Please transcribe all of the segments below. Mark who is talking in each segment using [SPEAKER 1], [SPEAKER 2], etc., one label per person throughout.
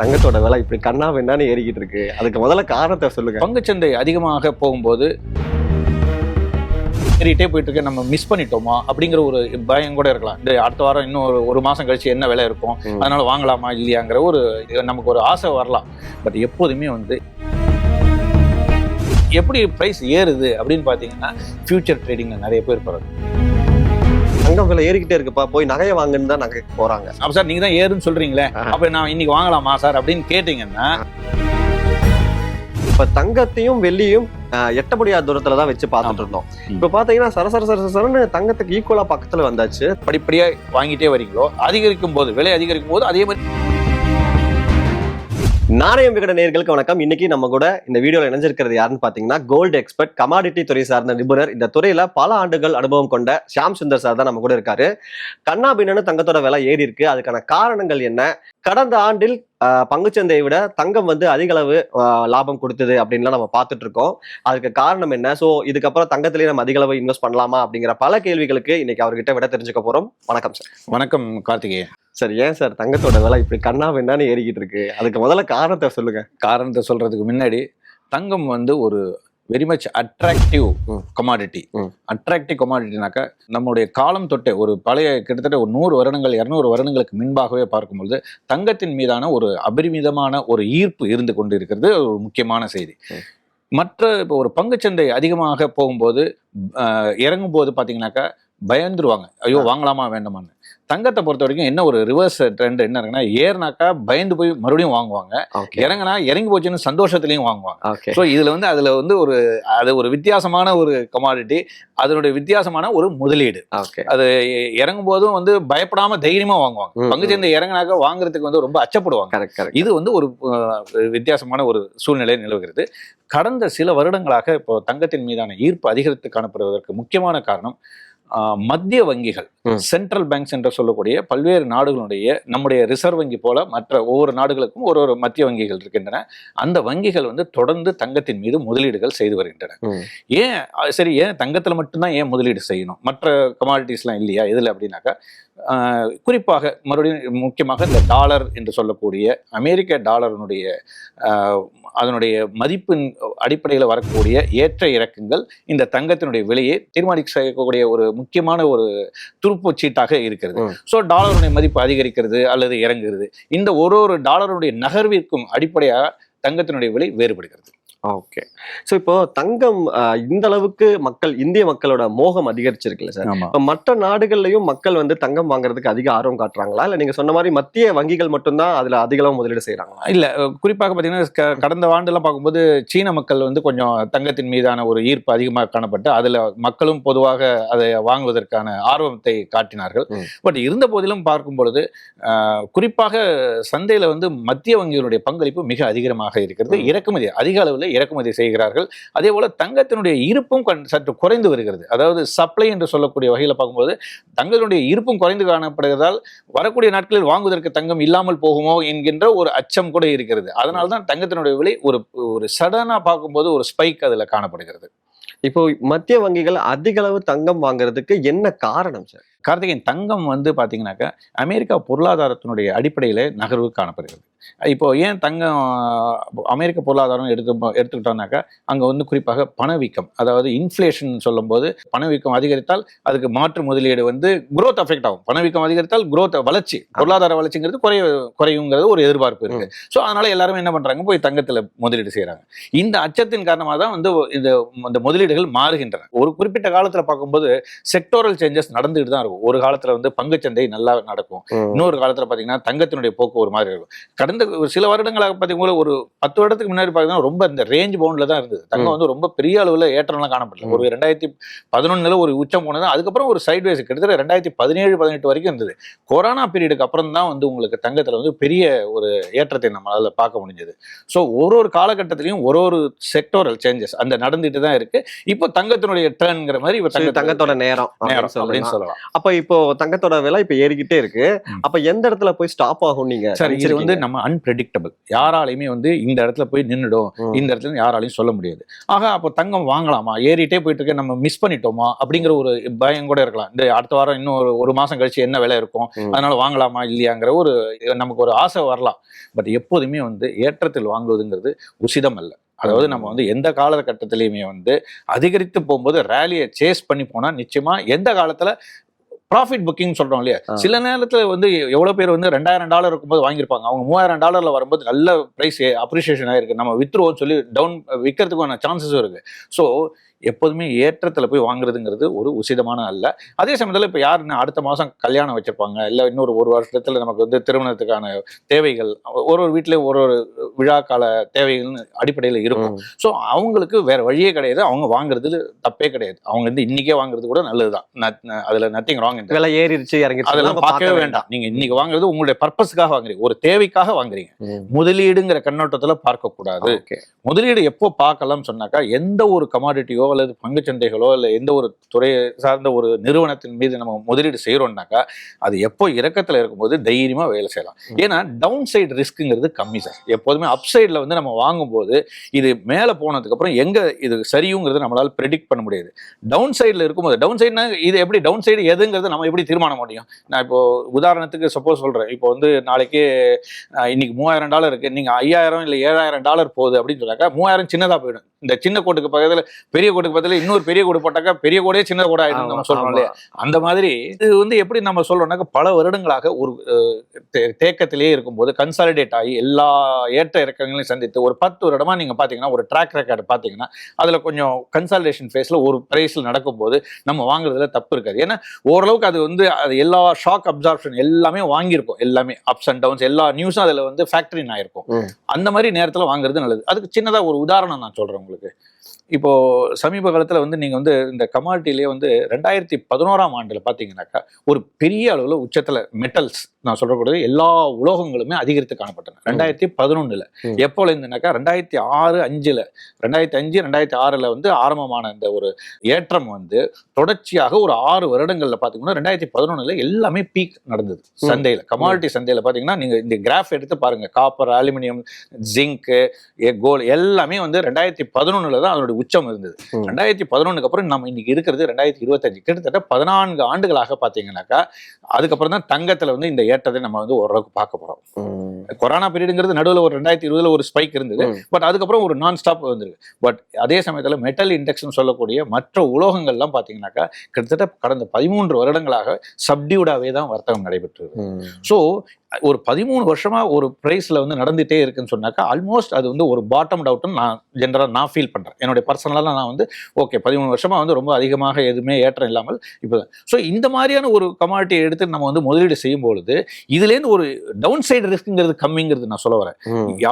[SPEAKER 1] தங்கத்தோட விலை இப்படி கண்ணா வேண்டான்னு ஏறிக்கிட்டு இருக்கு. அதுக்கு முதல்ல காரணத்தை சொல்லுங்க.
[SPEAKER 2] பங்குச்சந்தை அதிகமாக போகும்போது ஏறிட்டே போயிட்டு இருக்க. நம்ம மிஸ் பண்ணிட்டோமா? அப்படிங்கிற ஒரு பயம் கூட இருக்கலாம். இந்த அடுத்த வாரம் இன்னும் ஒரு ஒரு மாசம் கழிச்சு என்ன விலை இருக்கும். அதனால வாங்கலாமா இல்லையாங்கிற ஒரு நமக்கு ஒரு ஆசை வரலாம். பட் எப்போதுமே வந்து எப்படி ப்ரைஸ் ஏறுது அப்படின்னு பார்த்தீங்கன்னா ஃபியூச்சர் ட்ரேடிங்ல நிறைய பேர் போறாங்க.
[SPEAKER 1] தங்கம் விலை ஏறிக்கிட்டே இருக்குப்பா போய் நகையை வாங்குன்னு தான் நகை போறாங்க.
[SPEAKER 2] அப்ப சார் நீங்க தான் ஏறுன்னு சொல்றீங்களே. அப்ப நான் இன்னைக்கு வாங்கலாமா சார் அப்படின்னு கேட்டீங்கன்னா
[SPEAKER 1] இப்ப தங்கத்தையும் வெள்ளியும் ஆஹ், எட்ட முடியாத தூரத்துல தான் வச்சு பார்த்துட்டு இருந்தோம். இப்ப பாத்தீங்கன்னா சர சர சர சரன்னு தங்கத்துக்கு ஈக்குவலா பக்கத்துல வந்தாச்சு
[SPEAKER 2] படிப்படியா வாங்கிட்டே வரீங்களோ அதிகரிக்கும் போது விலை அதிகரிக்கும் போது அதே மாதிரி
[SPEAKER 1] நாணயம் விகட நேர்களுக்கு வணக்கம். இன்னைக்கு நம்ம கூட இந்த வீடியோவில் இணைஞ்சிருக்கிறது யாருன்னு பாத்தீங்கன்னா கோல்டு எக்ஸ்பர்ட் கமாடிட்டி துறை சார்ந்த நிபுணர். இந்த துறையில பல ஆண்டுகள் அனுபவம் கொண்ட ஷியாம் சுந்தர் சார் தான் நம்ம கூட இருக்காரு. கண்ணா பின்னனு தங்கத்தோட விலை ஏறி இருக்கு. அதுக்கான காரணங்கள் என்ன? கடந்த ஆண்டில் பங்குச்சந்தையை விட தங்கம் வந்து அதிக அளவு லாபம் கொடுத்தது அப்படின்லாம் நம்ம பார்த்துட்டு இருக்கோம் அதுக்கு காரணம் என்ன? சோ இதுக்கப்புறம் தங்கத்திலேயே நம்ம அதிக அளவு இன்வெஸ்ட் பண்ணலாமா அப்படிங்கிற பல கேள்விகளுக்கு இன்னைக்கு அவர்கிட்ட விட தெரிஞ்சுக்க போறோம். வணக்கம் சார்
[SPEAKER 2] வணக்கம் கார்த்திகேயன்.
[SPEAKER 1] சார் ஏன் சார் தங்கத்தோட விலை இப்படி கண்ணா வேண்டான்னு ஏறிக்கிட்டு இருக்கு. அதுக்கு முதல்ல காரணத்தை சொல்லுங்க.
[SPEAKER 2] காரணத்தை சொல்றதுக்கு முன்னாடி தங்கம் வந்து ஒரு very much attractive. Commodity. Attractive கமாடிட்டினாக்கா நம்முடைய காலம் தொட்டே ஒரு பழைய கிட்டத்தட்ட ஒரு நூறு வருடங்கள் இரநூறு வருடங்களுக்கு முன்பாகவே பார்க்கும்பொழுது தங்கத்தின் மீதான ஒரு அபரிமிதமான ஒரு ஈர்ப்பு இருந்து கொண்டு இருக்கிறது ஒரு முக்கியமான செய்தி. மற்ற இப்போ ஒரு பங்குச்சந்தை அதிகமாக போகும்போது அஹ், இறங்கும் போது பார்த்தீங்கன்னாக்கா பயந்துருவாங்க ஐயோ வாங்கலாமா வேண்டாமான்னு தங்கத்தை பொறுத்த வரைக்கும் என்ன ஒரு ரிவர்ஸ் ட்ரெண்ட் என்ன இருக்குன்னா ஏறினாக்கா பயந்து போய் மறுபடியும் வாங்குவாங்க. இறங்கினா இறங்கி போச்சுன்னு சந்தோஷத்துலயும் வாங்குவாங்க. ஸோ இதுல வந்து அதுல வந்து ஒரு அது ஒரு வித்தியாசமான ஒரு கமாடிட்டி அதனுடைய வித்தியாசமான ஒரு முதலீடு. அது இறங்கும் போதும் வந்து பயப்படாம தைரியமா வாங்குவாங்க.
[SPEAKER 1] ம்,
[SPEAKER 2] பங்குச்சந்தை இறங்கினாக்க வாங்குறதுக்கு வந்து ரொம்ப அச்சப்படுவாங்க. இது வந்து ஒரு வித்தியாசமான ஒரு சூழ்நிலை நிலவுகிறது. கடந்த சில வருடங்களாக இப்போ தங்கத்தின் மீதான ஈர்ப்பு அதிகரித்து காணப்படுவதற்கு முக்கியமான காரணம் மத்திய வங்கிகள். சென்ட்ரல் பேங்க்ஸ் என்று சொல்லக்கூடிய பல்வேறு நாடுகளுடைய நம்முடைய ரிசர்வ் வங்கி போல மற்ற ஒவ்வொரு நாடுகளுக்கும் ஒரு ஒரு மத்திய வங்கிகள் இருக்கின்றன அந்த வங்கிகள் வந்து தொடர்ந்து தங்கத்தின் மீது முதலீடுகள் செய்து வருகின்றன. ஏன் சரி ஏன் தங்கத்துல மட்டும்தான் ஏன் முதலீடு செய்யணும் மற்ற கமாடிட்டிஸ்லாம் இல்லையா எதுல அப்படின்னாக்கா குறிப்பாக மறுபடியும் முக்கியமாக இந்த டாலர் என்று சொல்லக்கூடிய அமெரிக்க டாலரினுடைய ஆஹ், அதனுடைய மதிப்பின் அடிப்படையில் வரக்கூடிய ஏற்ற இறக்கங்கள் இந்த தங்கத்தினுடைய விலையை தீர்மானிக்கக்கூடிய ஒரு முக்கியமான ஒரு துருப்புச் சீட்டாக இருக்கிறது. ஸோ டாலருடைய மதிப்பு அதிகரிக்கிறது அல்லது இறங்குகிறது. இந்த ஒரு ஒரு டாலருடைய நகர்விற்கும் அடிப்படையாக தங்கத்தினுடைய விலை வேறுபடுகிறது.
[SPEAKER 1] ஓகே சோ இப்போ தங்கம் இந்த அளவுக்கு மக்கள் இந்திய மக்களோட மோகம் அதிகரிச்சிருக்குல்ல சார். இப்ப மற்ற நாடுகள்லயும் மக்கள் வந்து தங்கம் வாங்குறதுக்கு அதிக ஆர்வம் காட்டுறாங்களா? இல்ல நீங்க சொன்ன மாதிரி மத்திய வங்கிகள் மட்டும்தான் அதுல அதிக அளவு முதலீடு செய்யறாங்களா
[SPEAKER 2] இல்ல குறிப்பாக பார்த்தீங்கன்னா கடந்த ஆண்டுலாம் பார்க்கும்போது சீன மக்கள் வந்து கொஞ்சம் தங்கத்தின் மீதான ஒரு ஈர்ப்பு அதிகமாக காணப்பட்டு அதுல மக்களும் பொதுவாக அதை வாங்குவதற்கான ஆர்வத்தை காட்டினார்கள். பட் இருந்த போதிலும் பார்க்கும் பொழுது குறிப்பாக சந்தையில வந்து மத்திய வங்கிகளுடைய பங்களிப்பு மிக அதிகமாக இருக்கிறது. இறக்குமதி அதிக அளவில் இறக்குமதி செய்கிறார்கள். அதே போல் தங்கத்தினுடைய இருப்பும் கண்- சற்று குறைந்து வருகிறது. அதாவது சப்ளை என்று சொல்லக்கூடிய வகையில் பார்க்கும்போது தங்கத்தினுடைய இருப்பும் குறைந்து காணப்படுகிறதால் வரக்கூடிய நாட்களில் வாங்குவதற்கு தங்கம் இல்லாமல் போகுமோ என்கின்ற ஒரு அச்சம் கூட இருக்கிறது. அதனால தான் தங்கத்தினுடைய விலை ஒரு ஒரு சடனாக பார்க்கும்போது ஒரு ஸ்பைக் அதில் காணப்படுகிறது.
[SPEAKER 1] இப்போ மத்திய வங்கிகள் அதிக அளவு தங்கம் வாங்குறதுக்கு என்ன காரணம் சார்
[SPEAKER 2] கார்த்திகேயன் தங்கம் வந்து பாத்தீங்கன்னாக்கா அமெரிக்கா பொருளாதாரத்தினுடைய அடிப்படையில நகர்வு காணப்படுகிறது. இப்போ ஏன் தங்கம் அமெரிக்க பொருளாதாரம் எடுத்து எடுத்துக்கிட்டோம்னாக்கா அங்க வந்து குறிப்பாக பணவீக்கம் அதாவது இன்ஃப்ளேஷன் சொல்லும்போது பணவீக்கம் அதிகரித்தால் அதுக்கு மாற்று முதலீடு வந்து growth அஃபெக்ட் ஆகும். பணவீக்கம் அதிகரித்தால் growth வளர்ச்சி பொருளாதார வளர்ச்சிங்கிறது குறைய குறையுங்கிறது ஒரு எதிர்பார்ப்பு இருக்கு. ஸோ அதனால எல்லாரும் என்ன பண்றாங்க? போய் தங்கத்துல முதலீடு செய்றாங்க. இந்த அச்சத்தின் காரணமாக தான் வந்து இந்த இந்த முதலீடுகள் மாறுகின்றன. ஒரு குறிப்பிட்ட காலத்துல பார்க்கும்போது செக்டோரல் சேஞ்சஸ் நடந்துகிட்டு தான் இருக்கும். ஒரு காலத்துல வந்து பங்குச்சந்தை நல்லா நடக்கும். இன்னொரு காலத்துல பாத்தீங்கன்னா தங்கத்தினுடைய போக்கு ஒரு மாதிரி இருக்கும். கடந்த ஒரு சில வருடங்களாக பார்த்தீங்கன்னா ஒரு பத்து வருடத்துக்கு முன்னாடி பார்த்தீங்கன்னா ரொம்ப இந்த ரேஞ்ச் பவுண்ட்ல தான் இருந்தது. தங்கம். வந்து ரொம்ப பெரிய அளவுல ஏற்றம்லாம் காணப்படல. ஒரு ரெண்டாயிரத்தி பதினொன்னுல ஒரு உச்சம் போனது அதுக்கப்புறம் ஒரு சைட் வேஸ் கிட்டத்தட்ட ரெண்டாயிரத்தி பதினேழு பதினெட்டு வரைக்கும் இருந்தது. கொரோனா பீரியடுக்கு அப்புறம் தான் வந்து உங்களுக்கு தங்கத்துல வந்து பெரிய ஒரு ஏற்றத்தை நம்மளால பார்க்க முடிஞ்சது. ஸோ ஒரு ஒரு காலகட்டத்திலையும் ஒரு ஒரு செக்டோரல் சேஞ்சஸ் அந்த நடந்துட்டு தான் இருக்கு. இப்போ தங்கத்தினுடைய டேர்ன்ங்கிற மாதிரி தங்கத்தோட
[SPEAKER 1] நேரம்
[SPEAKER 2] நேரம்
[SPEAKER 1] அப்படின்னு. சொல்லலாம். அப்ப அப்ப இப்போ தங்கத்தோட விலை இப்ப ஏறிக்கிட்டே இருக்கு. அப்ப எந்த இடத்துல போய் ஸ்டாப் ஆகும் நீங்க
[SPEAKER 2] சரி இது வந்து? நம்ம அன்பிரடிக்டபிள் யாராலையுமே வந்து இந்த இடத்துல போய் நின்னுடும்.
[SPEAKER 1] ம்.
[SPEAKER 2] இந்த இடத்துல யாராலையும் சொல்ல முடியாது. ஆக அப்போ தங்கம் வாங்கலாமா? ஏறிட்டே போயிட்டு இருக்க நம்ம மிஸ் பண்ணிட்டோமா? அப்படிங்கிற ஒரு பயம் கூட இருக்கலாம். இந்த அடுத்த வாரம் இன்னும் ஒரு ஒரு மாசம் கழிச்சு என்ன விலை இருக்கும். அதனால வாங்கலாமா இல்லையாங்கிற ஒரு நமக்கு ஒரு ஆசை வரலாம். பட் எப்போதுமே வந்து ஏற்றத்தில் வாங்குவதுங்கிறது உசிதம் அல்ல. அதாவது நம்ம வந்து எந்த காலகட்டத்திலையுமே வந்து அதிகரித்து போகும்போது ரேலியை சேஸ் பண்ணி போனா நிச்சயமா எந்த காலத்துல ப்ராஃபிட் புக்கிங் சொல்றோம் இல்லையா. சில நேரத்துல வந்து எவ்வளவு பேர் வந்து ரெண்டாயிரம் டாலர் இருக்கும்போது வாங்கியிருப்பாங்க. அவங்க மூவாயிரம் டாலர்ல வரும்போது நல்ல பிரைஸ் அப்ரிசியேஷன் ஆயிருக்கு. நம்ம வித்துருவோம்னு சொல்லி டவுன் விற்கிறதுக்கான சான்சஸும் இருக்கு. ஸோ எப்போதுமே ஏற்றத்துல போய் வாங்குறதுங்கிறது ஒரு உசிதமான அல்ல. அதே சமயத்துல இப்போ யாருன்னு அடுத்த மாசம் கல்யாணம் வச்சிருப்பாங்க? இல்ல இன்னொரு ஒரு வருஷத்துல நமக்கு வந்து திருமணத்துக்கான தேவைகள் ஒரு ஒரு வீட்லயும் ஒரு ஒரு விழா கால தேவைகள்னு அடிப்படையில் இருக்கும். ஸோ அவங்களுக்கு வேற வழியே கிடையாது. அவங்க வாங்குறதுல தப்பே கிடையாது. அவங்க வந்து இன்னைக்கே வாங்குறது கூட நல்லதுதான். ந- ந- அதுல நத்திங் ராங்
[SPEAKER 1] விலை ஏறிடுச்சு இறங்கிடுச்சு
[SPEAKER 2] அதெல்லாம் பார்க்கவே வேண்டாம். நீங்க இன்னைக்கு வாங்குறது உங்களுடைய பர்பஸ்க்காக வாங்குறீங்க. ஒரு தேவைக்காக வாங்குறீங்க. முதலீடுங்கிற கண்ணோட்டத்துல பார்க்க கூடாது
[SPEAKER 1] ஓகே.
[SPEAKER 2] முதலீடு எப்போ பார்க்கலாம் சொன்னாக்கா எந்த ஒரு கமாடிட்டியோ அல்லது பங்குச்சந்தைகளோ இல்லை எந்த ஒரு துறை சார்ந்த ஒரு நிறுவனத்தின் மீது நம்ம முதலீடு செய்யறோம்னாக்கா அது எப்போ இறக்கத்துல இருக்கும்போது தைரியமா வேலை செய்யலாம். ஏன்னா டவுன் சைடு ரிஸ்க்குங்கிறது கம்மி சார். எப்போதுமே அப் சைடில் வந்து நம்ம வாங்கும்போது இது மேலே போனதுக்கு அப்புறம் எங்க இது சரியுங்கிறது நம்மளால ப்ரெடிக்ட் பண்ண முடியாது. டவுன் சைடில் இருக்கும்போது டவுன் சைடுனா இது எப்படி டவுன் சைடு எதுங்கிறது நம்ம எப்படி தீர்மானம் முடியும் நான் இப்போ உதாரணத்துக்கு சப்போஸ் சொல்றேன். இப்போ வந்து நாளைக்கு இன்னைக்கு மூவாயிரம் டாலர் இருக்கு. நீங்க ஐயாயிரம் இல்லை ஏழாயிரம் டாலர் போகுது அப்படின்னு சொன்னாக்கா மூவாயிரம் சின்னதா போயிடும். இந்த சின்ன கோட்டுக்கு பக்கத்துல பெரிய கோட்டுக்கு பக்கத்துல இன்னொரு பெரிய கோடு போட்டாக்கா பெரிய கோடே சின்ன கோடா நம்ம சொல்றோம் இல்லையா? அந்த மாதிரி இது வந்து எப்படி நம்ம சொல்றோம்னாக்க பல வருடங்களாக ஒரு தேக்கத்திலேயே இருக்கும்போது கன்சாலிடேட் ஆகி எல்லா ஏற்ற இறக்கங்களையும் சந்தித்து ஒரு பத்து வருடமா நீங்க பாத்தீங்கன்னா ஒரு ட்ராக் ரெக்கார்டு பாத்தீங்கன்னா அதுல கொஞ்சம் கன்சாலிடேஷன் ஃபேஸ்ல ஒரு பிரைஸ்ல நடக்கும்போது நம்ம வாங்குறதுல தப்பு இருக்காது. ஏன்னா ஓரளவுக்கு அது வந்து அது எல்லா ஷாக் அப்சார்ப்ஷன் எல்லாமே வாங்கியிருக்கும். எல்லாமே அப்ஸ் அண்ட் டவுன்ஸ் எல்லா நியூஸும் அதுல வந்து ஃபேக்டரின் ஆயிருக்கும். அந்த மாதிரி நேரத்துல வாங்குறது நல்லது. அதுக்கு சின்னதா ஒரு உதாரணம் நான் சொல்றேன் உங்களுக்கு. இப்போ சமீப காலத்துல வந்து நீங்க வந்து இந்த கமாடிட்டிலேயே வந்து ரெண்டாயிரத்தி பதினோராம் ஆண்டுல பாத்தீங்கன்னாக்கா ஒரு பெரிய அளவுல உச்சத்துல மெட்டல்ஸ் நான் சொல்லக்கூடியது எல்லா உலோகங்களுமே அதிகரித்து காணப்பட்டன ரெண்டாயிரத்தி பதினொன்னுல
[SPEAKER 1] ம்.
[SPEAKER 2] எப்போல இருந்துனாக்கா ரெண்டாயிரத்தி ஆறு அஞ்சுல ரெண்டாயிரத்தி அஞ்சு ரெண்டாயிரத்தி ஆறுல வந்து ஆரம்பமான இந்த ஒரு ஏற்றம் வந்து தொடர்ச்சியாக ஒரு ஆறு வருடங்கள்ல பாத்தீங்கன்னா ரெண்டாயிரத்தி பதினொன்னுல எல்லாமே பீக் நடந்தது. சந்தையில கமாடிட்டி சந்தையில பாத்தீங்கன்னா நீங்க இந்த கிராஃப் எடுத்து பாருங்க காப்பர் அலுமினியம் ஜிங்க்கு கோல் எல்லாமே வந்து ரெண்டாயிரத்தி பதினொன்னுல தான் அதனுடைய உச்சம் இருந்தது. ரெண்டாயிரத்தி பதினொன்னுக்கு அப்புறம் நம்ம இன்னைக்கு இருக்கிறது ரெண்டாயிரத்தி இருபத்தஞ்சு கிட்டத்தட்ட பதினான்கு ஆண்டுகளாக பாத்தீங்கன்னாக்கா அதுக்கப்புறம் தான் தங்கத்துல வந்து இந்த ஏற்றத்தை நம்ம வந்து ஓரளவுக்கு பார்க்க போறோம்
[SPEAKER 1] ம்.
[SPEAKER 2] கொரோனா பீரியடுங்கிறது நடுவில் ஒரு ரெண்டாயிரத்தி இருபதுல ஒரு ஸ்பைக் இருந்தது. பட் அதுக்கப்புறம் ஒரு நான் ஸ்டாப் வந்திருக்கு பட் அதே சமயத்துல மெட்டல் இண்டெக்ஸ்னு சொல்லக்கூடிய மற்ற உலோகங்கள்லாம் பாத்தீங்கன்னாக்கா கிட்டத்தட்ட கடந்த பதிமூன்று வருடங்களாக சப்டியூடாவே தான் வர்த்தகம் நடைபெற்று
[SPEAKER 1] ம்.
[SPEAKER 2] ஸோ ஒரு பதிமூணு வருஷமா ஒரு பிரைஸ்ல வந்து நடந்துட்டே இருக்குன்னு சொன்னாக்கா ஆல்மோஸ்ட் அது வந்து ஒரு பாட்டம் அவுட்னு நான் ஜென்ரலாக நான் ஃபீல் பண்றேன். என்னுடைய பர்சனலாக நான் வந்து ஓகே பதிமூணு வருஷமா வந்து ரொம்ப அதிகமாக எதுவுமே ஏற்றம் இல்லாமல் இப்போ ஸோ இந்த மாதிரியான ஒரு கமாடிட்டியை எடுத்து நம்ம வந்து முதலீடு செய்யும் பொழுது இதுலேருந்து ஒரு டவுன் சைடு ரிஸ்க்குங்கிறது கம்மிங்கிறது நான் சொல்ல வரேன்.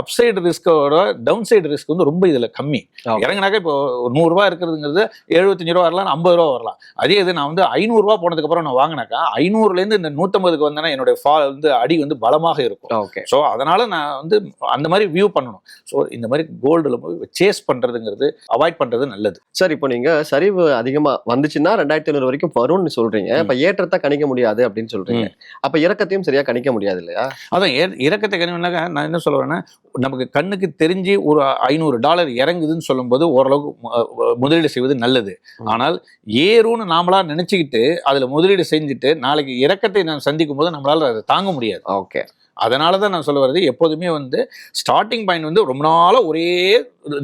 [SPEAKER 2] அப் சைடு ரிஸ்கோட டவுன் சைடு ரிஸ்க் வந்து ரொம்ப இதுல கம்மி. இறங்குனாக்கா இப்போ நூறுரூவா இருக்கிறதுங்கிறது எழுபத்தஞ்சு ரூபா வரலாம் ஐம்பது ரூபா வரலாம். அதே இது நான் வந்து ஐநூறுரூவா போனதுக்கு அப்புறம் நான் வாங்கினாக்கா ஐநூறுலேருந்து இந்த நூற்றம்பதுக்கு வந்தேன்னா என்னுடைய ஃபால் வந்து அடி வந்து பலமாக இருக்கும். ஸோ அதனால நான் வந்து அந்த மாதிரி வியூ பண்ணணும். ஸோ இந்த மாதிரி கோல்டுல போய் சேஸ் பண்றதுங்கிறது அவாய்ட் பண்றது நல்லது.
[SPEAKER 1] சார் இப்போ நீங்க சரிவு அதிகமா வந்துச்சுன்னா ரெண்டாயிரத்தி ஐநூறு வரைக்கும் வரும்னு சொல்றீங்க.
[SPEAKER 2] ம்.
[SPEAKER 1] இப்ப ஏற்றத்தை கணிக்க முடியாது அப்படின்னு சொல்றீங்க. அப்ப இறக்கத்தையும் சரியா கணிக்க முடியாது இல்லையா?
[SPEAKER 2] அதான் ஏ- இறக்கத்தை கணிவுனாக்கா நான் என்ன சொல்ல வரேன்னா நமக்கு கண்ணுக்கு தெரிஞ்சு ஒரு ஐநூறு டாலர் இறங்குதுன்னு சொல்லும்போது ஓரளவுக்கு முதலீடு செய்வது நல்லது. ஆனால் ஏறும்னு நாமளா நினைச்சுக்கிட்டு அதுல முதலீடு செஞ்சுட்டு நாளைக்கு இறக்கத்தை நான் சந்திக்கும் போது நம்மளால அதை தாங்க முடியாது.
[SPEAKER 1] ஓகே.
[SPEAKER 2] அதனால தான் நான் சொல்ல வர்றது எப்போதுமே வந்து ஸ்டார்டிங் பாயிண்ட் வந்து ரொம்ப நாளா ஒரே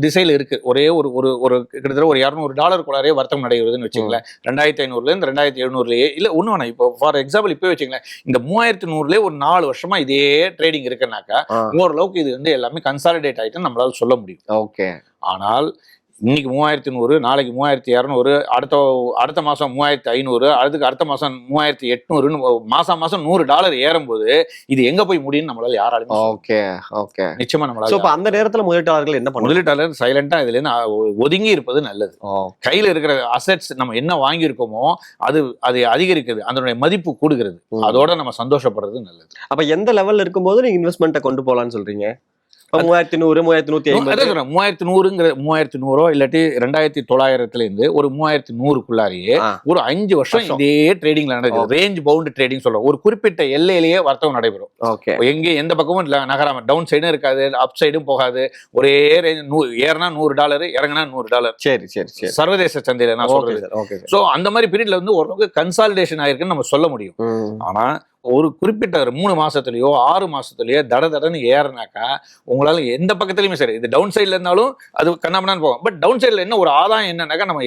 [SPEAKER 2] திசையில் இருக்கு. ஒரே ஒரு ஒரு ஒரு கிட்டத்தட்ட ஒரு இரநூறு டாலருக்குள்ளாரே வர்த்தகம் நடைபெறுதுன்னு வச்சுங்களேன் ரெண்டாயிரத்தி ஐநூறுலேருந்து ரெண்டாயிரத்தி எழுநூறுலயே இல்லை ஒன்று வேணாம். இப்போ ஃபார் எக்ஸாம்பிள் இப்போ வச்சுங்களேன் இந்த மூவாயிரத்தி நூறுலேயே ஒரு நாலு வருஷமா இதே ட்ரேடிங் இருக்குன்னாக்கா ஓரளவுக்கு இது வந்து எல்லாமே கன்சாலிடேட் ஆயிட்டு நம்மளால சொல்ல முடியும்.
[SPEAKER 1] ஓகே.
[SPEAKER 2] ஆனால் இன்னைக்கு மூவாயிரத்தி நூறு நாளைக்கு மூவாயிரத்தி இரநூறு அடுத்த அடுத்த மாசம் மூவாயிரத்தி ஐநூறு அதுக்கு அடுத்த மாசம் மூவாயிரத்தி எட்நூறுன்னு மாசம் மாசம் நூறு டாலர் ஏறும்போது இது எங்க போய் முடியும்னு நம்மளால யாராலும்
[SPEAKER 1] ஓகே ஓகே.
[SPEAKER 2] நிச்சயமா
[SPEAKER 1] சோ
[SPEAKER 2] நம்மளால
[SPEAKER 1] இப்ப அந்த நேரத்துல முதலீட்டாளர்கள் என்ன பண்ணுவாங்க?
[SPEAKER 2] முதலீட்டாளர் சைலண்டா இதுல ஒதுங்கி இருப்பது நல்லது. கையில இருக்கிற அசெட்ஸ் நம்ம என்ன வாங்கியிருக்கோமோ அது அது அதிகரிக்குது. அதனுடைய மதிப்பு கூடுகிறது. அதோட நம்ம சந்தோஷப்படுறது நல்லது.
[SPEAKER 1] அப்ப எந்த லெவல்ல இருக்கும்போது நீங்க இன்வெஸ்ட்மெண்ட்டை கொண்டு போலாம்னு சொல்றீங்க? மூவாயிரத்தி நூறு மூவாயிரத்தி நூத்தி ஐம்பது.
[SPEAKER 2] சொல்றேன் மூவாயிரத்தி நூறுங்கிற மூவாயிரத்தி நூறோ இல்லாட்டி ரெண்டாயிரத்தி தொள்ளாயிரத்துல இருந்து ஒரு மூவாயிரத்தி நூறுக்குள்ளாரியே. ஒரு அஞ்சு வருஷம். இதே ட்ரேடிங்ல நடக்குது ரேஞ்ச் பவுண்ட் ட்ரேடிங் சொல்றோம். ஒரு குறிப்பிட்ட எல்லையிலேயே வர்த்தகம் நடைபெறும்.
[SPEAKER 1] ஓகே.
[SPEAKER 2] எங்கே எந்த பக்கமும் இல்ல. நகராம டவுன் சைடும் இருக்காது. அப் சைடும் போகாது. ஒரே ரேஞ்ச் நூ ஏறினா நூறு டாலர் இறங்கினா நூறு டாலர்
[SPEAKER 1] சரி சரி சரி.
[SPEAKER 2] சர்வதேச சந்தையில நான்
[SPEAKER 1] ஓகே
[SPEAKER 2] சொல்றது.
[SPEAKER 1] Sir okay sir.
[SPEAKER 2] சோ அந்த மாதிரி பீரியட்ல வந்து ஓரளவுக்கு கன்சாலிடேஷன் ஆயிருக்குன்னு நம்ம சொல்ல முடியும். ஆனா ஒரு குறிப்பிட்ட ஒரு மூணு மாசத்துலயோ ஆறு மாசத்துலயோ தட தடன்னு ஏறினாக்கா உங்களால எந்த பக்கத்துலயுமே சரி இது டவுன் சைட்ல இருந்தாலும் அது கண்ணாமண்ணான்னு போகும். பட் டவுன் சைட்ல என்ன ஒரு ஆதாயம் என்னன்னாக்கா நம்ம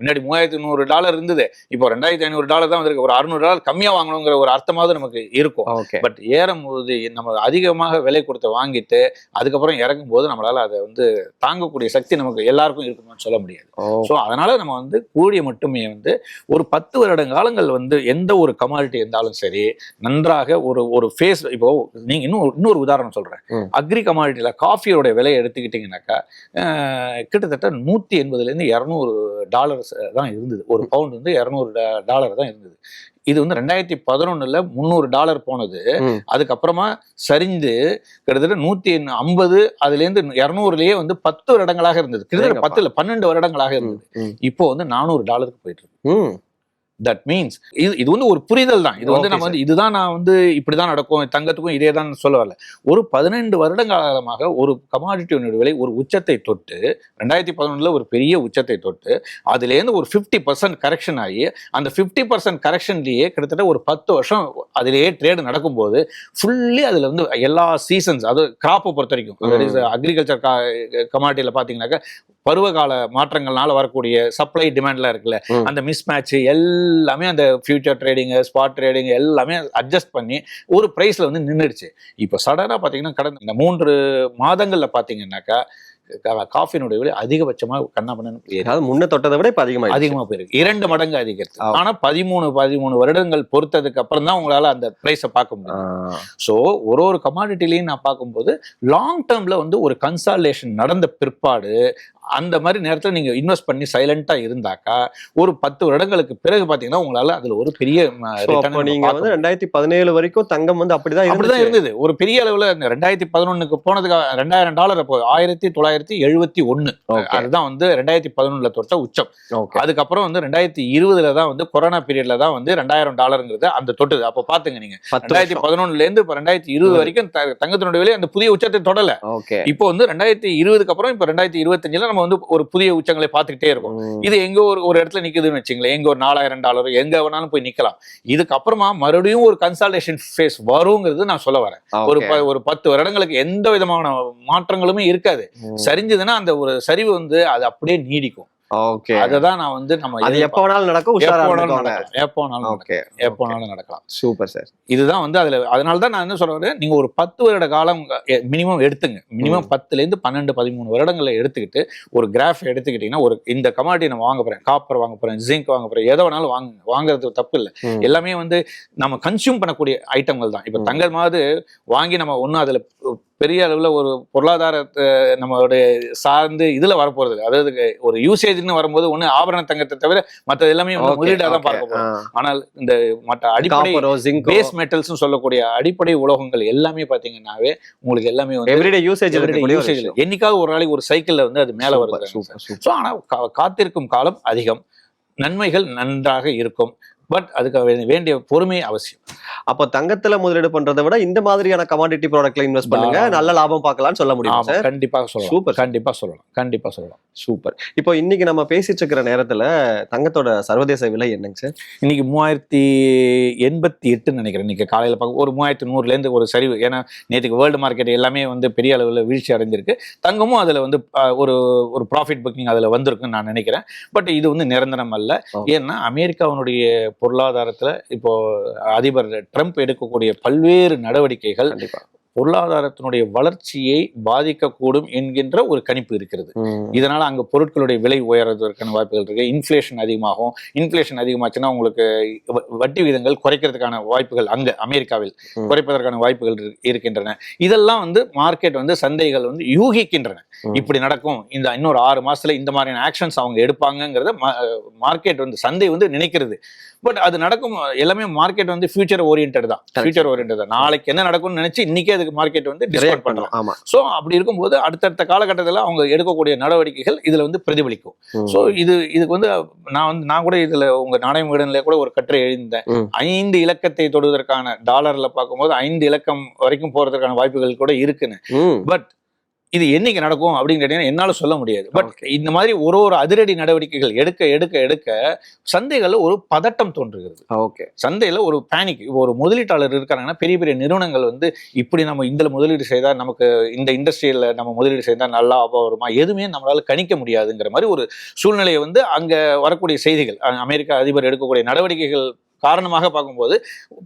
[SPEAKER 2] முன்னாடி மூவாயிரத்தி நூறு டாலர் இருந்தது. இப்போ ரெண்டாயிரத்தி ஐநூறு டாலர் தான் வந்திருக்கு. ஒரு அறுநூறு டாலர் கம்மியா வாங்கணுங்கிற ஒரு அர்த்தமாவது நமக்கு இருக்கும்.
[SPEAKER 1] ஓகே
[SPEAKER 2] பட் ஏறும்போது நம்ம அதிகமாக விலை கொடுத்து வாங்கிட்டு அதுக்கப்புறம் இறங்கும் போது நம்மளால அதை வந்து தாங்கக்கூடிய சக்தி நமக்கு எல்லாருக்கும் இருக்குமான்னு சொல்ல முடியாது. ஸோ அதனால நம்ம வந்து கூடிய மட்டுமே வந்து ஒரு பத்து வருட காலங்கள் வந்து எந்த ஒரு கமாடிட்டி இருந்தாலும் சரி நன்றாக ஒரு ஒரு ஃபேஸ் இப்போ நீங்க இன்னும் இன்னொரு உதாரணம் சொல்றேன். அக்ரி கமாடிட்டியில காஃபியோட விலையை எடுத்துக்கிட்டீங்கன்னாக்கா கிட்டத்தட்ட நூத்தி எண்பதுல இருந்து இரநூறு டாலர்ஸ் தான் இருந்தது ஒரு பவுண்ட் வந்து இரநூறு டாலர் தான் இருந்தது இது வந்து ரெண்டாயிரத்தி பதினொன்னுல முந்நூறு டாலர் போனது. அதுக்கப்புறமா சரிந்து கிட்டத்தட்ட நூத்தி ஐம்பது அதுல இருந்து இருநூறுலயே வந்து பத்து வருடங்களாக இருந்தது கிட்டத்தட்ட
[SPEAKER 1] ஏங்கப்பா.
[SPEAKER 2] பத்து இல்ல பன்னெண்டு வருடங்களாக இருந்தது. இப்போ வந்து நானூறு டாலருக்கு போயிட்டு இருக்கு. தட் மீன்ஸ் இது இது வந்து ஒரு புரிதல் தான். இது வந்து நம்ம வந்து இதுதான் நான் வந்து இப்படிதான் நடக்கும். தங்கத்துக்கும் இதே தான் சொல்ல வரல. ஒரு பதினெண்டு வருட காலமாக ஒரு கமாடிட்டியோட விலை ஒரு உச்சத்தை தொட்டு ரெண்டாயிரத்தி பதினொன்றுல ஒரு பெரிய உச்சத்தை தொட்டு அதுலேருந்து ஒரு ஃபிஃப்டி பர்சன்ட் கரெக்ஷன் ஆகி அந்த ஃபிஃப்டி பர்சன்ட் கரெக்ஷன்லேயே கிட்டத்தட்ட ஒரு பத்து வருஷம் அதிலேயே ட்ரேடு நடக்கும்போது ஃபுல்லி அதில் வந்து எல்லா சீசன்ஸ் அது கிராப்பை பொறுத்த வரைக்கும் அக்ரிகல்ச்சர் கமாடிட்டியில் பார்த்தீங்கன்னாக்கா பருவகால மாற்றங்கள்னால வரக்கூடிய சப்ளை டிமாண்ட்லாம் இருக்குல்ல. அந்த மிஸ் மேட்ச் எல்லாமே அந்த ஃபியூச்சர் ட்ரேடிங் ஸ்பாட் ட்ரேடிங் எல்லாமே அட்ஜஸ்ட் பண்ணி ஒரு பிரைஸ்ல வந்து நின்றுடுச்சு இப்போ சடனாக பார்த்தீங்கன்னா கடந்த இந்த மூன்று மாதங்கள்ல பார்த்தீங்கன்னாக்கா கா- காஃபியினுடைய விலை அதிகபட்சமா கண்ணா பண்ணு
[SPEAKER 1] முன்ன தொட்டதை விட இப்ப அதிகமா
[SPEAKER 2] அதிகமா போயிருக்கு. இரண்டு மடங்கு அதிகரித்து.
[SPEAKER 1] ஆ.
[SPEAKER 2] ஆனா பதிமூணு பதிமூணு வருடங்கள் பொறுத்ததுக்கு அப்புறம் தான் உங்களால அந்த பிரைஸை பார்க்க முடியும் ஸோ ஒரு ஒரு கமாடிட்டிலையும் நான் பார்க்கும்போது லாங் டேர்ம்ல வந்து ஒரு கன்சாலேஷன் நடந்த பிற்பாடு அந்த மாதிரி நேரத்தில் நீங்க இன்வெஸ்ட் பண்ணி சைலண்டா இருந்தாக்கா ஒரு பத்து வருடங்களுக்கு பிறகு பாத்தீங்கன்னா உங்களால அதுல ஒரு பெரிய ம, return
[SPEAKER 1] அப்போ
[SPEAKER 2] நம்ம
[SPEAKER 1] நீங்க
[SPEAKER 2] பார்க்க
[SPEAKER 1] வந்து ரெண்டாயிரத்தி பதினேழு வரைக்கும் தங்கம் வந்து அப்படிதான்
[SPEAKER 2] அப்படிதான் இருந்தது. ஒரு பெரிய அளவுல ரெண்டாயிரத்தி பதினொன்னுக்கு போனதுக்கு ரெண்டாயிரம் டாலர் அப்போ ஆயிரத்தி தொள்ளாயிரத்தி எழுபத்தி
[SPEAKER 1] ஓகே
[SPEAKER 2] அதுதான் வந்து ரெண்டாயிரத்தி பதினொன்னுல தொட்ட உச்சம். அதுக்கப்புறம் வந்து ரெண்டாயிரத்தி இருபதுல தான் வந்து கொரோனா பீரியட்ல தான் வந்து ரெண்டாயிரம் டாலருங்கிறது அந்த தொட்டுது. அப்போ பாத்துங்க நீங்க.
[SPEAKER 1] பத்து
[SPEAKER 2] ரெண்டாயிரத்தி இருந்து இப்ப ரெண்டாயிரத்தி இருபது வரைக்கும் தங்கத்தினுடைய விலை அந்த புதிய உச்சத்தை தொடல. இப்போ வந்து ரெண்டாயிரத்தி இருபதுக்கு அப்புறம் இப்ப ரெண்டாயிரத்தி இருபத்தஞ்சுல நம்ம வந்து ஒரு புதிய உச்சங்களை பார்த்துக்கிட்டே இருக்கோம். இது எங்க ஒரு ஒரு இடத்துல நிக்குதுன்னு வச்சுங்களேன். எங்க ஒரு நாலாயிரம் டாலர் எங்க வேணாலும் போய் நிக்கலாம். இதுக்கப்புறமா மறுபடியும் ஒரு கன்சால்டேஷன் ஃபேஸ் வருங்கிறது நான் சொல்ல வரேன். ஒரு ஒரு பத்து வருடங்களுக்கு எந்த விதமான மாற்றங்களுமே இருக்காது. சரிஞ்சதுன்னா அந்த ஒரு சரிவு வந்து அது அப்படியே நீடிக்கும்.
[SPEAKER 1] ஓகே.
[SPEAKER 2] அதுதான் நான் வந்து நம்ம
[SPEAKER 1] அது எப்ப வேணாலும் நடக்கும்
[SPEAKER 2] எப்போ
[SPEAKER 1] உஷாரா
[SPEAKER 2] வேணாலும் நடக்கலாம் எப்போ வேணாலும்.
[SPEAKER 1] ஓகே
[SPEAKER 2] எப்போ வேணாலும் நடக்கலாம்.
[SPEAKER 1] Super sir.
[SPEAKER 2] இதுதான் வந்து அதுல அதனால தான் நான் என்ன சொல்றேன் நீங்க ஒரு பத்து வருட காலம் மினிமம் எடுத்துங்க. மினிமம் பத்துல இருந்து பன்னெண்டு பதிமூணு வருடங்களை எடுத்துக்கிட்டு ஒரு கிராஃப் எடுத்துக்கிட்டீங்கன்னா ஒரு இந்த கமாடிட்டி நான் வாங்க போறேன் காப்பர் வாங்க போறேன் ஜிங்க் வாங்க போறேன் எதை வேணாலும் வாங்குங்க வாங்குறது தப்பு இல்லை. எல்லாமே வந்து நம்ம கன்சியூம் பண்ணக்கூடிய ஐட்டங்கள் தான். இப்போ
[SPEAKER 1] ம்.
[SPEAKER 2] தங்கம் மாதிரி வாங்கி நம்ம ஒன்றும் அதுல பெரிய அளவுல ஒரு பொருளாதாரத்தை நம்மளுடைய சார்ந்து இதுல வரப்போறது இல்ல. அதாவது ஒரு யூசேஜ்னு வரும்போது ஒண்ணு ஆபரண தங்கத்தை தவிர மற்ற எல்லாமே முதலீடாக தான். பார்க்க போறோம்
[SPEAKER 1] ஆ.
[SPEAKER 2] ஆனால் இந்த மற்ற அடிப்படை பேஸ் மெட்டல்ஸ் சொல்லக்கூடிய அடிப்படை உலோகங்கள் எல்லாமே பாத்தீங்கன்னாவே உங்களுக்கு எல்லாமே வந்து
[SPEAKER 1] எவ்ரிடே யூசேஜ். விஷயம்.
[SPEAKER 2] என்னைக்காவது ஒரு நாளைக்கு ஒரு சைக்கிள்ல வந்து அது மேல வருது. ஸோ ஆனா கா- காத்திருக்கும் காலம் அதிகம் நன்மைகள் நன்றாக இருக்கும் பட் அதுக்கு வேண்டிய பொறுமை அவசியம்.
[SPEAKER 1] அப்போ தங்கத்துல முதலீடு பண்றதை விட இந்த மாதிரியான கமாடிட்டி ப்ராடக்ட்ல இன்வெஸ்ட் பண்ணுங்க. நல்ல லாபம் பார்க்கலாம்னு சொல்ல முடியும் சார்
[SPEAKER 2] கண்டிப்பாக சொல்லலாம்.
[SPEAKER 1] சூப்பர்.
[SPEAKER 2] கண்டிப்பா சொல்லலாம். கண்டிப்பா சொல்லலாம்.
[SPEAKER 1] சூப்பர். இப்போ இன்னைக்கு நம்ம பேசிட்டு இருக்கிற நேரத்துல தங்கத்தோட சர்வதேச விலை என்னங்க சார்
[SPEAKER 2] இன்னைக்கு மூவாயிரத்தி எண்பத்தி எட்டுன்னு நினைக்கிறேன். இன்னைக்கு காலையில பார்க்க ஒரு மூவாயிரத்தி நூறுல இருந்து ஒரு சரிவு. ஏன்னா நேற்றுக்கு வேர்ல்டு மார்க்கெட் எல்லாமே வந்து பெரிய அளவில் வீழ்ச்சி அடைஞ்சிருக்கு. தங்கமும் அதுல வந்து ஒரு ஒரு ப்ராஃபிட் புக்கிங் அதுல வந்திருக்குன்னு நான் நினைக்கிறேன். பட் இது வந்து நிரந்தரம் அல்ல. ஏன்னா அமெரிக்காவினுடைய பொருளாதாரத்துல இப்போ அதிபர் ட்ரம்ப் எடுக்கக்கூடிய பல்வேறு நடவடிக்கைகள் பொருளாதாரத்தினுடைய வளர்ச்சியை பாதிக்கக்கூடும் என்கின்ற ஒரு கணிப்பு இருக்கிறது. இதனால அங்க பொருட்களுடைய விலை உயர்றதற்கான வாய்ப்புகள் இருக்கு. இன்ஃப்ளேஷன் அதிகமாகும். இன்ஃப்ளேஷன் அதிகமாச்சுன்னா உங்களுக்கு வட்டி விகிதங்கள் குறைக்கிறதுக்கான வாய்ப்புகள் அங்க அமெரிக்காவில். குறைப்பதற்கான வாய்ப்புகள் இரு- இருக்கின்றன. இதெல்லாம் வந்து மார்க்கெட் வந்து சந்தைகள் வந்து யூகிக்கின்றன. இப்படி நடக்கும். இந்த இன்னொரு ஆறு மாசத்துல இந்த மாதிரியான ஆக்ஷன்ஸ் அவங்க எடுப்பாங்கங்கிறத மார்க்கெட் வந்து சந்தை வந்து நினைக்கிறது. பட் அது நடக்கும் எல்லாமே மார்க்கெட் வந்து ஃபியூச்சர் ஓரியன்ட் தான். ஃபியூச்சர் ஓரியன்ட் தான். நாளைக்கு என்ன நடக்கும்னு நினைச்சு இன்னைக்கே அதுக்கு மார்க்கெட் வந்து டிஸ்கவுண்ட் பண்ணலாம்
[SPEAKER 1] ஆமா.
[SPEAKER 2] ஸோ அப்படி இருக்கும்போது அடுத்தடுத்த காலகட்டத்தில் அவங்க எடுக்கக்கூடிய நடவடிக்கைகள் இதுல வந்து பிரதிபலிக்கும். ஸோ இது இதுக்கு வந்து நான் வந்து நான் கூட இதுல உங்க நாணயம் விடனிலே கூட ஒரு கட்டுரை எழுதியிருந்தேன்.
[SPEAKER 1] ம்.
[SPEAKER 2] ஐந்து இலக்கத்தை தொடுவதற்கான டாலர்ல பார்க்கும்போது ஐந்து இலக்கம் வரைக்கும் போறதுக்கான வாய்ப்புகள் கூட இருக்குன்னு. பட் இது என்னைக்கு நடக்கும் அப்படின்னு கேட்டீங்கன்னா என்னால சொல்ல முடியாது. பட். இந்த மாதிரி ஒரு ஒரு அதிரடி நடவடிக்கைகள் எடுக்க எடுக்க எடுக்க சந்தைகள்ல ஒரு பதட்டம் தோன்றுகிறது.
[SPEAKER 1] ஓகே
[SPEAKER 2] சந்தையில ஒரு பேனிக் ஒரு முதலீட்டாளர் இருக்காங்கன்னா பெரிய பெரிய நிறுவனங்கள் வந்து இப்படி நம்ம இந்த முதலீடு செய்தா நமக்கு இந்த இண்டஸ்ட்ரியில நம்ம முதலீடு செய்தா நல்லா லாபம் வருமா? எதுவுமே நம்மளால கணிக்க முடியாதுங்கிற மாதிரி ஒரு சூழ்நிலையை வந்து அங்க வரக்கூடிய செய்திகள் அமெரிக்க அதிபர் எடுக்கக்கூடிய நடவடிக்கைகள் காரணமாக பார்க்கும்போது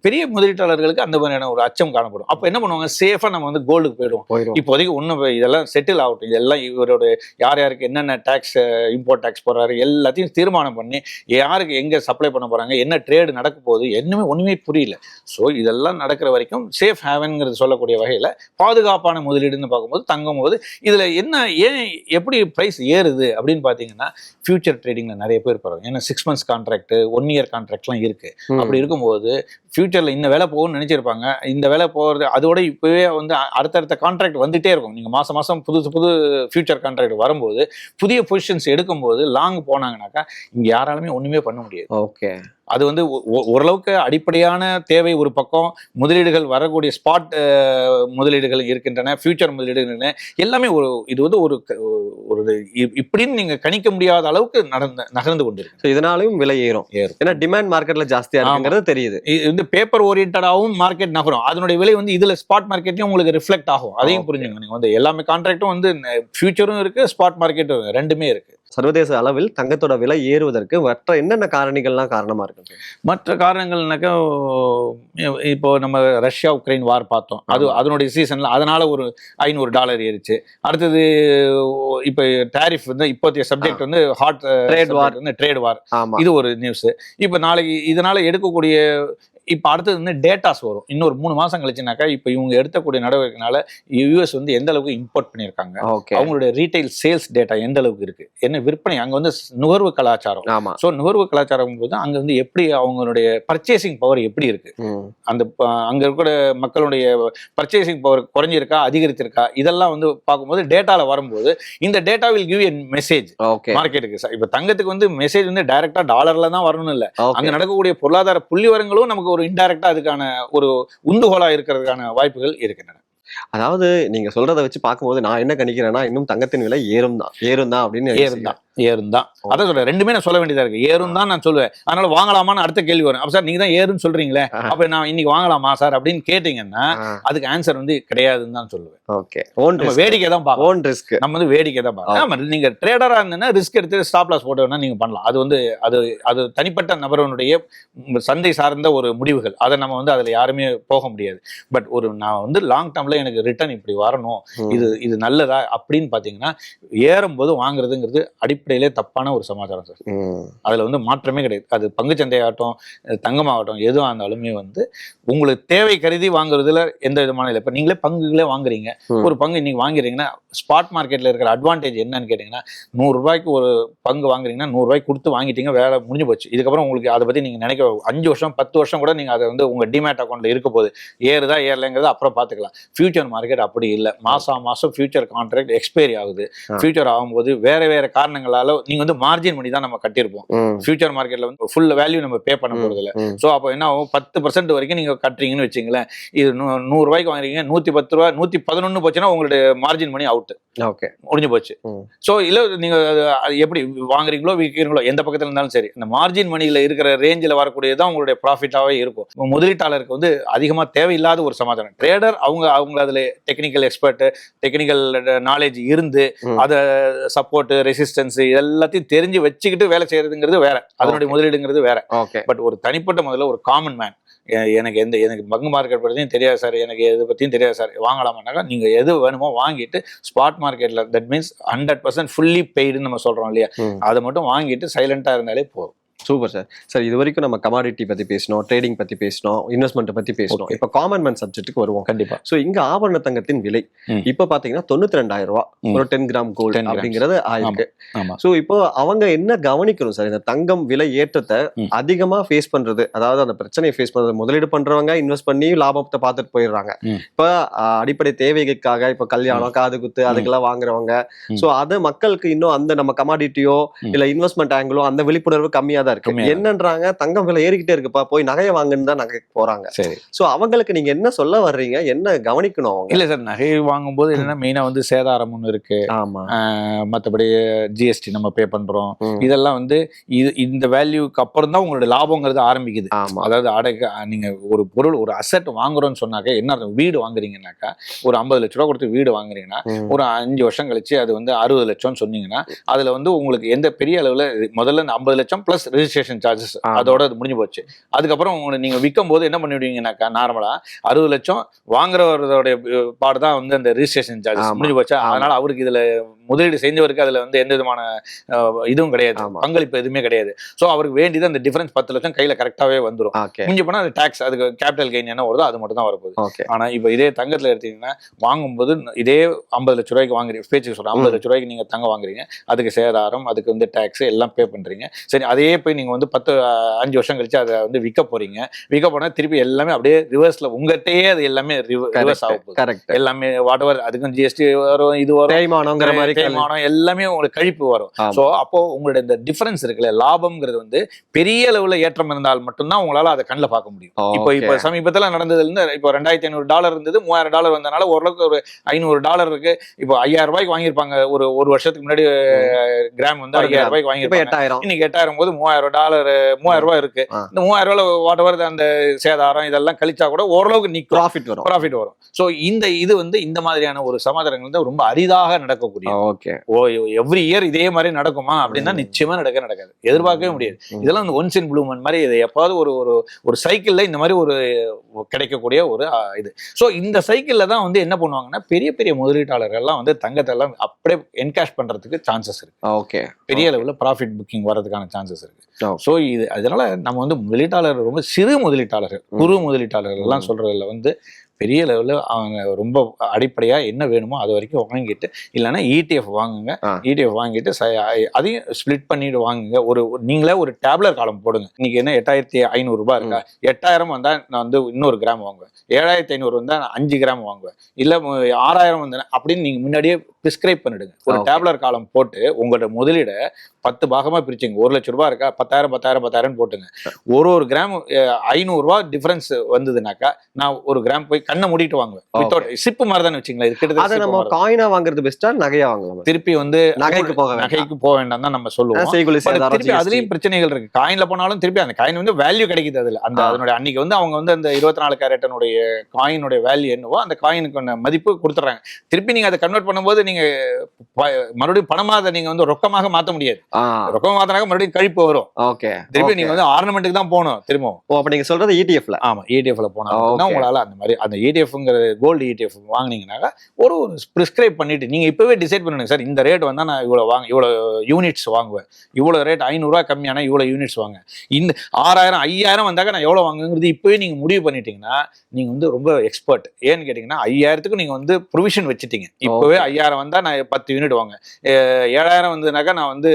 [SPEAKER 2] பெரிய முதலீட்டாளர்களுக்கு அந்த மாதிரியான ஒரு அச்சம் காணப்படும். அப்போ என்ன பண்ணுவாங்க? சேஃபா நம்ம வந்து கோல்டுக்கு போயிடுவோம். இப்போதைக்கு ஒன்றும் இதெல்லாம் செட்டில் ஆகட்டும். இதெல்லாம் இவரோட யார் யாருக்கு என்னென்ன டேக்ஸ் இம்போர்ட் டேக்ஸ் போடுறாரு எல்லாத்தையும் தீர்மானம் பண்ணி யாருக்கு எங்கே சப்ளை பண்ண போகிறாங்க என்ன ட்ரேடு நடக்க போகுது என்னமே ஒன்றுமே புரியல. ஸோ இதெல்லாம் நடக்கிற வரைக்கும் சேஃப் ஹேவன்ங்கிறது சொல்லக்கூடிய வகையில் பாதுகாப்பான முதலீடுன்னு பார்க்கும்போது தங்கும் போது இதில் என்ன ஏன் எப்படி ப்ரைஸ் ஏறுது அப்படின்னு பார்த்தீங்கன்னா ஃபியூச்சர் ட்ரேடிங்கில் நிறைய பேர் போகிறாங்க ஏன்னா six months contract one year கான்ட்ராக்ட்லாம் இருக்குது அப்படி இருக்கும்போது ஃபியூச்சர்ல இந்த வேலை போகும்னு நினைச்சிருப்பாங்க. இந்த வேலை போகிறது அதோட இப்போவே வந்து அடுத்தடுத்த கான்ட்ராக்ட் வந்துட்டே இருக்கும். நீங்கள் மாசம் மாசம் புதுசு புது ஃபியூச்சர் கான்ட்ராக்ட் வரும்போது புதிய பொசிஷன்ஸ் எடுக்கும்போது லாங் போனாங்கனாக்கா இங்க யாராலுமே ஒண்ணுமே பண்ண முடியாது.
[SPEAKER 1] ஓகே
[SPEAKER 2] அது வந்து ஓரளவுக்கு அடிப்படையான தேவை ஒரு பக்கம் முதலீடுகள் வரக்கூடிய ஸ்பாட் முதலீடுகள் இருக்கின்றன ஃபியூச்சர் முதலீடுகள். எல்லாமே ஒரு இது வந்து ஒரு ஒரு இப்படின்னு நீங்க கணிக்க முடியாத அளவுக்கு நடந்து நகர்ந்து கொண்டிருக்கு.
[SPEAKER 1] ஸோ இதனாலையும் விலை ஏறும்.
[SPEAKER 2] ஏறும்.
[SPEAKER 1] ஏன்னா டிமாண்ட் மார்க்கெட்ல ஜாஸ்தியா இருக்குங்கிறது தெரியுது.
[SPEAKER 2] இது வந்து பேப்பர் ஓரியன்டாகவும் மார்க்கெட் நகரும். அதனுடைய விலை வந்து இதுல ஸ்பாட் மார்க்கெட்லயும் உங்களுக்கு ரிஃப்ளெக்ட் ஆகும். அதையும். புரிஞ்சுங்க நீங்க வந்து எல்லாமே கான்ட்ராக்டும் வந்து ஃபியூச்சரும் இருக்கு ஸ்பாட் மார்க்கெட்டும் ரெண்டுமே இருக்கு.
[SPEAKER 1] சர்வதேச அளவில் தங்கத்தோட விலை ஏறுவதற்கு மற்ற என்னென்ன காரணிகள்லாம் காரணமா இருக்கு
[SPEAKER 2] மற்ற காரணங்கள்னாக்கா இப்போ நம்ம ரஷ்யா உக்ரைன் வார் பார்த்தோம். அது. அதனுடைய சீசன்ல அதனால ஒரு ஐநூறு டாலர் ஏறிச்சு. அடுத்தது இப்போ டாரிஃப் வந்து இப்போதைய சப்ஜெக்ட் வந்து ஹாட்
[SPEAKER 1] Trade war.
[SPEAKER 2] வந்து ட்ரேட் வார் இது ஒரு நியூஸ் இப்போ நாளைக்கு இதனால எடுக்கக்கூடிய இப்போ அடுத்தது வந்து டேட்டாஸ் வரும். இன்னொரு மூணு மாசம் கழிச்சுனாக்கா இப்போ இவங்க எடுக்கக்கூடிய நடவடிக்கைனால யூஎஸ் வந்து எந்த அளவுக்கு இம்போர்ட் பண்ணியிருக்காங்க?
[SPEAKER 1] ஓகே
[SPEAKER 2] அவங்களுடைய ரீட்டைல் சேல்ஸ் டேட்டா எந்த அளவுக்கு இருக்கு? என்ன விற்பனை? அங்க வந்து நுகர்வு கலாச்சாரம். ஸோ நுகர்வு கலாச்சாரம் போது அங்க வந்து எப்படி அவங்களுடைய பர்ச்சேசிங் பவர் எப்படி இருக்கு. அந்த அங்க இருக்கிற மக்களுடைய பர்ச்சேசிங் பவர் குறைஞ்சிருக்கா? அதிகரிச்சிருக்கா இதெல்லாம் வந்து பார்க்கும்போது டேட்டால வரும்போது இந்த data will give a message
[SPEAKER 1] okay
[SPEAKER 2] மார்க்கெட்டுக்கு இப்போ தங்கத்துக்கு வந்து மெசேஜ் வந்து டைரக்டா டாலர்ல தான் வரணும் இல்ல. அங்க நடக்கக்கூடிய பொருளாதார புள்ளிவரங்களும் நமக்கு ஒரு இன்டைரக்டா அதுக்கான ஒரு உந்துகோலா இருக்கிறதுக்கான வாய்ப்புகள் இருக்கின்றன.
[SPEAKER 1] அதாவது நீங்க சொல்றத வச்சு பார்க்கும்போது நான் என்ன கணிக்கிறேன்னா இன்னும் தங்கத்தின் விலை ஏறும் தான் ஏறும் தான் அப்படின்னு
[SPEAKER 2] ஏறும் தான். ஏறும் தான் அதான் சொல்றேன் ரெண்டுமே நான் சொல்ல வேண்டியதா இருக்கு. ஏறும் தான் நான் சொல்லுவேன். அதனால வாங்கலாமான்னு அடுத்த கேள்வி வரும். அப்ப சார் நீங்க தான் ஏறுன்னு சொல்றீங்களே அப்ப நான் இன்னைக்கு வாங்கலாமா சார் அப்படின்னு கேட்டீங்கன்னா அதுக்கு ஆன்சர் வந்து கிடையாதுன்னு தான் சொல்லுவேன்.
[SPEAKER 1] ஓகே. ஓன்
[SPEAKER 2] நம்ம வேடிக்கை தான் பார்க்கணும்.
[SPEAKER 1] ஓன் ரிஸ்க்
[SPEAKER 2] நம்ம வந்து வேடிக்கை தான் பார்க்கணும். ஆமா நீங்க ட்ரேடரா இருந்தீங்கன்னா ரிஸ்க் எடுத்து ஸ்டாப் லாஸ் போட்டு வேணா நீங்க பண்ணலாம். அது வந்து அது அது தனிப்பட்ட நபரனுடைய சந்தை சார்ந்த ஒரு முடிவுகள். அதை நம்ம வந்து அதுல யாருமே போக முடியாது. பட் ஒரு நான் வந்து லாங் டேர்ம்ல எனக்கு ரிட்டர்ன் இப்படி வரணும். இது இது நல்லதா அப்படின்னு பாத்தீங்கன்னா ஏறும்போது வாங்குறதுங்கிறது அடிப்படையிலே தப்பான ஒரு சமாச்சாரம் சார். அதுல வந்து மாற்றமே கிடையாது. அது பங்குச்சந்தையாகட்டும் தங்கமாகட்டும் எதுவாக இருந்தாலுமே வந்து உங்களுக்கு தேவை கருதி வாங்குறதுல எந்த விதமான இல்லை. இப்போ நீங்களே பங்குகளே வாங்குறீங்க. ஒரு பங்கு இன்னைக்கு வாங்குறீங்கன்னா ஸ்பாட் மார்க்கெட்ல இருக்கிற அட்வான்டேஜ் என்னன்னு கேட்டிங்கன்னா நூறு ரூபாய்க்கு ஒரு பங்கு வாங்குறீங்கன்னா நூறு ரூபாய்க்கு கொடுத்து வாங்கிட்டீங்க வேலை முடிஞ்சு போச்சு. இதுக்கப்புறம் உங்களுக்கு அதை பத்தி நீங்க நினைக்க அஞ்சு வருஷம் பத்து வருஷம் கூட நீங்க அதை வந்து உங்க டிமேட் அக்கௌண்ட்ல இருக்க போகுது. ஏறுதா ஏறலைங்கிறத அப்புறம் பார்த்துக்கலாம். ஃபியூச்சர் மார்க்கெட் அப்படி இல்லை. மாசம் மாசம் ஃபியூச்சர் கான்ட்ராக்ட் எக்ஸ்பைரி ஆகுது. ஃபியூச்சர் ஆகும்போது வேற வேற காரணங்களால நீங்க வந்து மார்ஜின் பண்ணி தான் நம்ம கட்டியிருப்போம் ஃபியூச்சர் மார்க்கெட்ல வந்து ஃபுல் வேல்யூ நம்ம பே பண்ண போறது இல்ல ஸோ அப்போ என்ன ஆகும்? பத்து பர்சன்ட் வரைக்கும் நீங்க கட்டுறீங்கன்னு வச்சுங்களேன். இது நூறு ரூபாய்க்கு வாங்குறீங்க நூத்தி பத்து ரூபா நூத்தி பதினொன்னு போச்சுன்னா உங்களுடைய மார்ஜின் மணி அவுட்
[SPEAKER 1] ஓகே
[SPEAKER 2] முடிஞ்சு போச்சு. ஸோ இல்ல நீங்க எப்படி வாங்குறீங்களோ விற்கிறீங்களோ எந்த பக்கத்துல இருந்தாலும் சரி இந்த மார்ஜின் மணியில இருக்கிற ரேஞ்சில் வரக்கூடியதான் உங்களுடைய ப்ராஃபிட்டாவே இருக்கும். முதலீட்டாளருக்கு வந்து அதிகமா தேவையில்லாத ஒரு சமாச்சாரம் ட்ரேடர் அவங்க அவங்க அதுல டெக்னிக்கல் எக்ஸ்பர்ட் டெக்னிக்கல் நாலேஜ் இருந்து. அதை சப்போர்ட் ரெசிஸ்டன்ஸ் எல்லாத்தையும் தெரிஞ்சு வச்சுக்கிட்டு வேலை செய்யறதுங்கிறது வேற. அதனுடைய. முதலீடுங்கிறது வேற.
[SPEAKER 1] ஓகே
[SPEAKER 2] பட் ஒரு தனிப்பட்ட முதல்ல ஒரு காமன் மேன் எனக்கு எந்த எனக்கு பங்கு மார்க்கெட் பற்றியும் தெரியாது சார் எனக்கு எது பற்றியும் தெரியாது சார் வாங்கலாமானாக்கா நீங்கள் எது வேணுமோ வாங்கிட்டு ஸ்பாட் மார்க்கெட்டில் that means hundred percent fully பெய்டுன்னு நம்ம சொல்கிறோம் இல்லையா. அதை மட்டும் வாங்கிட்டு சைலண்ட்டாக இருந்தாலே போதும்.
[SPEAKER 1] சூப்பர் சார் சார் இது வரைக்கும் நம்ம கமாடிட்டி பத்தி பேசணும் ட்ரேடிங் பத்தி பேசணும் இன்வெஸ்ட்மெண்ட் பத்தி பேசணும். இப்போ காமன் மேன் சப்ஜெக்ட்டுக்கு வருவோம்
[SPEAKER 2] கண்டிப்பா
[SPEAKER 1] சோ இங்க ஆபரண தங்கத்தின் விலை. இப்ப பாத்தீங்கன்னா தொண்ணூத்தி ரெண்டாயிரம் ரூபாய்
[SPEAKER 2] ம்.
[SPEAKER 1] ஒரு டென் கிராம் கோல்டு
[SPEAKER 2] 10 grams.
[SPEAKER 1] அப்படிங்கறது ஆயிருக்கு சோ இப்போ அவங்க என்ன கவனிக்கணும் சார் இந்த தங்கம் விலை ஏற்றத்தை. அதிகமா ஃபேஸ் பண்றது அதாவது அந்த பிரச்சனையை ஃபேஸ் பண்றது முதலீடு பண்றவங்க இன்வெஸ்ட் பண்ணி லாபத்தை பார்த்துட்டு போயிடுறாங்க. இப்ப அடிப்படை தேவைகளுக்காக இப்ப கல்யாணம் காது குத்து அதுக்கெல்லாம் வாங்குறவங்க. சோ அது மக்களுக்கு இன்னும் அந்த நம்ம கமாடிட்டியோ. இல்ல இன்வெஸ்ட்மெண்ட் ஆங்கிளோ அந்த விழிப்புணர்வு கம்மியா தான் இருக்கு. என்னன்றாங்க? தங்கம் விலை ஏறிக்கிட்டே இருக்குப்பா. போய் நகையை வாங்குன்னு தான் நகை போறாங்க.
[SPEAKER 2] சரி.
[SPEAKER 1] சோ அவங்களுக்கு நீங்க என்ன சொல்ல வர்றீங்க? என்ன கவனிக்கணும் அவங்க?
[SPEAKER 2] இல்ல சார் நகை வாங்கும்போது என்னன்னா மெயினா வந்து சேதாரம் ஒன்று இருக்கு.
[SPEAKER 1] ஆமா.
[SPEAKER 2] மத்தபடி ஜிஎஸ்டி நம்ம பே பண்றோம். இதெல்லாம் வந்து இது இந்த வேல்யூக்கு அப்புறம் தான் உங்களோட லாபங்கிறது ஆரம்பிக்குது.
[SPEAKER 1] ஆமா.
[SPEAKER 2] அதாவது அடக்க நீங்க ஒரு பொருள் ஒரு அசெட் வாங்குறோம்னு சொன்னாக்க என்ன அர்த்தம்? வீடு வாங்குறீங்கன்னாக்கா ஒரு ஐம்பது லட்ச ரூபா கொடுத்து வீடு வாங்குறீங்கன்னா. ஒரு அஞ்சு வருஷம் கழிச்சு அது வந்து அறுபது லட்சம்னு சொன்னீங்கன்னா அதுல வந்து உங்களுக்கு எந்த பெரிய அளவுல முதல்ல ஐம்பது லட்சம் பிளஸ் ரெஜிஸ்ட்ரேஷன் சார்ஜஸ். அதோட அது முடிஞ்சு போச்சு. அதுக்கப்புறம் உங்களுக்கு நீங்க விற்கும் போது என்ன பண்ணிவிடுவீங்கன்னாக்கா நார்மலா அறுபது லட்சம் வாங்குறவரோட பாடு தான் வந்து அந்த ரெஜிஸ்ட்ரேஷன் சார்ஜஸ். முடிஞ்சு போச்சா. அதனால அவருக்கு இதுல முதலீடு செஞ்சவருக்கு அதுல வந்து எந்த விதமான இதுவும் கிடையாது. பங்களிப்பு எதுவுமே கிடையாது. சோ அவருக்கு வேண்டியது அந்த டிஃபரன்ஸ் பத்து லட்சம் கையில கரெக்டாவே வந்துரும்.
[SPEAKER 1] ஓகே
[SPEAKER 2] முடிஞ்சு போனா அது டாக்ஸ் அதுக்கு கேபிட்டல் கெயின் என்ன வருதோ அது மட்டும் தான் வரப்போகுது.
[SPEAKER 1] ஓகே
[SPEAKER 2] ஆனா இப்போ இதே தங்கத்துல எடுத்தீங்கன்னா வாங்கும்போது இதே ஐம்பது லட்ச ரூபாய்க்கு வாங்குறீங்க. பேச்சுக்கு சொல்றேன். ஐம்பது. லட்ச ரூபாய்க்கு நீங்க தங்கம் வாங்குறீங்க. அதுக்கு சேதாரம் அதுக்கு வந்து டாக்ஸ் எல்லாம் பே பண்றீங்க. சரி அதையே போய் நீங்க வந்து பத்து அஞ்சு வருஷம் கழிச்சு அதை வந்து விற்க போறீங்க. விற்க போனா திருப்பி எல்லாமே அப்படியே ரிவர்ஸ்ல உங்ககிட்டயே அது எல்லாமே ரிவர்ஸ் ஆக போகுது.
[SPEAKER 1] கரெக்ட்
[SPEAKER 2] எல்லாமே வாட் எவர் அதுக்கும் ஜிஎஸ்டி வரும் இது வரும்.
[SPEAKER 1] தேய்மானங்கிற மாதிரி.
[SPEAKER 2] தேய்மானம் எல்லாமே உங்களுக்கு கழிப்பு வரும். சோ அப்போ உங்களோட இந்த டிஃபரன்ஸ் இருக்குல்ல லாபம்ங்கிறது வந்து பெரிய அளவுல ஏற்றம் இருந்தால் மட்டும்தான் உங்களால அதை கண்ணில் பார்க்க முடியும். இப்போ இப்போ. சமீபத்துல நடந்ததுல இருந்து இப்போ ரெண்டாயிரத்தி ஐநூறு டாலர் இருந்தது மூவாயிரம் டாலர் வந்தனால ஓரளவுக்கு ஒரு ஐநூறு டாலர் இருக்கு. இப்போ ஐயாயிரம் ரூபாய்க்கு வாங்கியிருப்பாங்க. ஒரு ஒரு வருஷத்துக்கு முன்னாடி கிராம் வந்து ஐயாயிரம். ரூபாய்க்கு வாங்கியிருப்பாங்க.
[SPEAKER 1] எட்டாயிரம்.
[SPEAKER 2] இன்னைக்கு எட்டாயிரம் போது மூவாயிரம் டாலர் மூவாயிரம் ரூபாய் இருக்கு. இந்த மூவாயிரம் ரூபாய் வாட் எவர் அந்த சேதாரம் இதெல்லாம் கழிச்சா கூட ஓரளவுக்கு நிக்கும்.
[SPEAKER 1] ப்ராஃபிட் வரும்.
[SPEAKER 2] ப்ராஃபிட் வரும். சோ இந்த இது வந்து இந்த மாதிரியான ஒரு சமாதானங்கள் வந்து ரொம்ப அரிதாக நடக்கக்கூடிய
[SPEAKER 1] ஓகே
[SPEAKER 2] ஓ எவ்ரி இயர் இதே மாதிரி நடக்குமா அப்படின்னா. நிச்சயமா நடக்க நடக்காது. எதிர்பார்க்கவே முடியாது. இதெல்லாம் வந்து ஒன்ஸ் இன் ப்ளூ மாதிரி இது எப்பாவது ஒரு ஒரு ஒரு சைக்கிள்ல இந்த மாதிரி ஒரு கிடைக்கக்கூடிய ஒரு இது. ஸோ இந்த சைக்கிள்ல தான் வந்து என்ன பண்ணுவாங்கன்னா பெரிய பெரிய முதலீட்டாளர்கள்லாம் வந்து தங்கத்தை எல்லாம் அப்படியே என்கேஷ் பண்றதுக்கு சான்சஸ் இருக்கு.
[SPEAKER 1] ஓகே
[SPEAKER 2] பெரிய அளவுல ப்ராஃபிட் புக்கிங் வரதுக்கான சான்சஸ் இருக்கு. ஸோ இது அதனால நம்ம வந்து முதலீட்டாளர் ரொம்ப சிறு முதலீட்டாளர்கள். குறு முதலீட்டாளர்கள் எல்லாம். சொல்றதுல வந்து பெரிய லெவலில் அவங்க ரொம்ப அடிப்படையா என்ன வேணுமோ அது வரைக்கும் வாங்கிட்டு இல்லைன்னா இடிஎஃப் வாங்குங்க.
[SPEAKER 1] ஆ.
[SPEAKER 2] இடிஎஃப் வாங்கிட்டு ச- அதையும் ஸ்ப்ளிட் பண்ணிட்டு வாங்குங்க. ஒரு நீங்களே ஒரு டேப்லர் காலம் போடுங்க. இன்னைக்கு என்ன எட்டாயிரத்தி ஐநூறு ரூபாய் இருக்கா? எட்டாயிரம் வந்தா நான் வந்து இன்னொரு கிராம் வாங்குவேன். ஏழாயிரத்தி ஐநூறு வந்தா நான் அஞ்சு கிராம் வாங்குவேன். இல்ல ஆறாயிரம் வந்தா அப்படின்னு நீங்க முன்னாடியே பிரிஸ்கிரைப் பண்ணிடுங்க. ஒரு. டேப்லர் காலம் போட்டு உங்களோட முதலீடை பத்து பாகமா பிரிச்சுங்க. ஒரு லட்ச ரூபாய் இருக்கா? பத்தாயிரம் பத்தாயிரம் பத்தாயிரம் போட்டுங்க. ஒரு ஒரு கிராம் ஐநூறு ரூபாய் டிஃபரன்ஸ் வந்ததுனாக்கா நான் ஒரு கிராம் போய் கண்ணை மூடிட்டு வாங்குவேன். வித்தவுட் சிப்பு மாதிரி தானே வச்சுங்களேன். கிட்டத்தட்ட
[SPEAKER 1] அத நம்ம. காயினா வாங்குறது பெஸ்டா நகையா வாங்கலாம்?
[SPEAKER 2] திருப்பி வந்து
[SPEAKER 1] நகைக்கு போக
[SPEAKER 2] நகைக்கு போக வேண்டாம் தான் நம்ம சொல்லுவோம். திருப்பி. அதுலயும் பிரச்சனைகள் இருக்கு. காயின்ல போனாலும் திருப்பி அந்த காயின் வந்து வேல்யூ கிடைக்குது அதுல. அந்த. அதனுடைய அன்னைக்கு வந்து அவங்க வந்து அந்த இருபத்தி நாலு கேரட்டனுடைய காயினுடைய வேல்யூ என்னவோ அந்த காயினுக்கு மதிப்பு கொடுத்துறாங்க திருப்பி நீங்க அதை கன்வெர்ட் பண்ணும்போது நீங்க மறுபடியும் பணமா அதை நீங்க வந்து ரொக்கமாக மாத்த முடியாது.
[SPEAKER 1] ஆ.
[SPEAKER 2] ரொக்கமா மாத்தினாக்க மறுபடியும் கழிப்பு வரும்.
[SPEAKER 1] ஓகே
[SPEAKER 2] திருப்பி நீங்க வந்து ஆர்னமெண்ட்டுக்கு தான் போகணும் திரும்பவும்.
[SPEAKER 1] ஓ அப்ப நீங்க சொல்றது E இடிஎஃப்ல
[SPEAKER 2] ஆமா இடிஎஃப்ல போனா
[SPEAKER 1] Okay.
[SPEAKER 2] மட்டும்தான் உங்களால அந்த மாதிரி அந்த இடிஎஃப்ங்கிற கோல்டு இடிஎஃப் வாங்குனீங்கன்னாக்கா ஒரு ஒரு ப்ரிஸ்கிரைப் பண்ணிட்டு நீங்க இப்பவே டிசைட் பண்ணுங்க சார் இந்த ரேட் வந்தா நான் இவ்வளவு வாங்க இவ்வளவு யூனிட்ஸ் வாங்குவேன். இவ்வளவு ரேட் ஐநூறுரூவா கம்மியான இவ்வளவு யூனிட்ஸ் வாங்க இந்த ஆறாயிரம் ஐயாயிரம் வந்தாக்க நான் எவ்வளவு வாங்குங்கிறது இப்பவே நீங்க முடிவு பண்ணிட்டீங்கன்னா நீங்க வந்து ரொம்ப எக்ஸ்பர்ட் ஏன்னு கேட்டீங்கன்னா ஐயாயிரத்துக்கு நீங்க வந்து ப்ரொவிஷன் வச்சுட்டீங்க. இப்பவே ஐயாயிரம் வந்தா நான் பத்து யூனிட் வாங்க ஏழாயிரம் வந்ததுனாக்கா நான் வந்து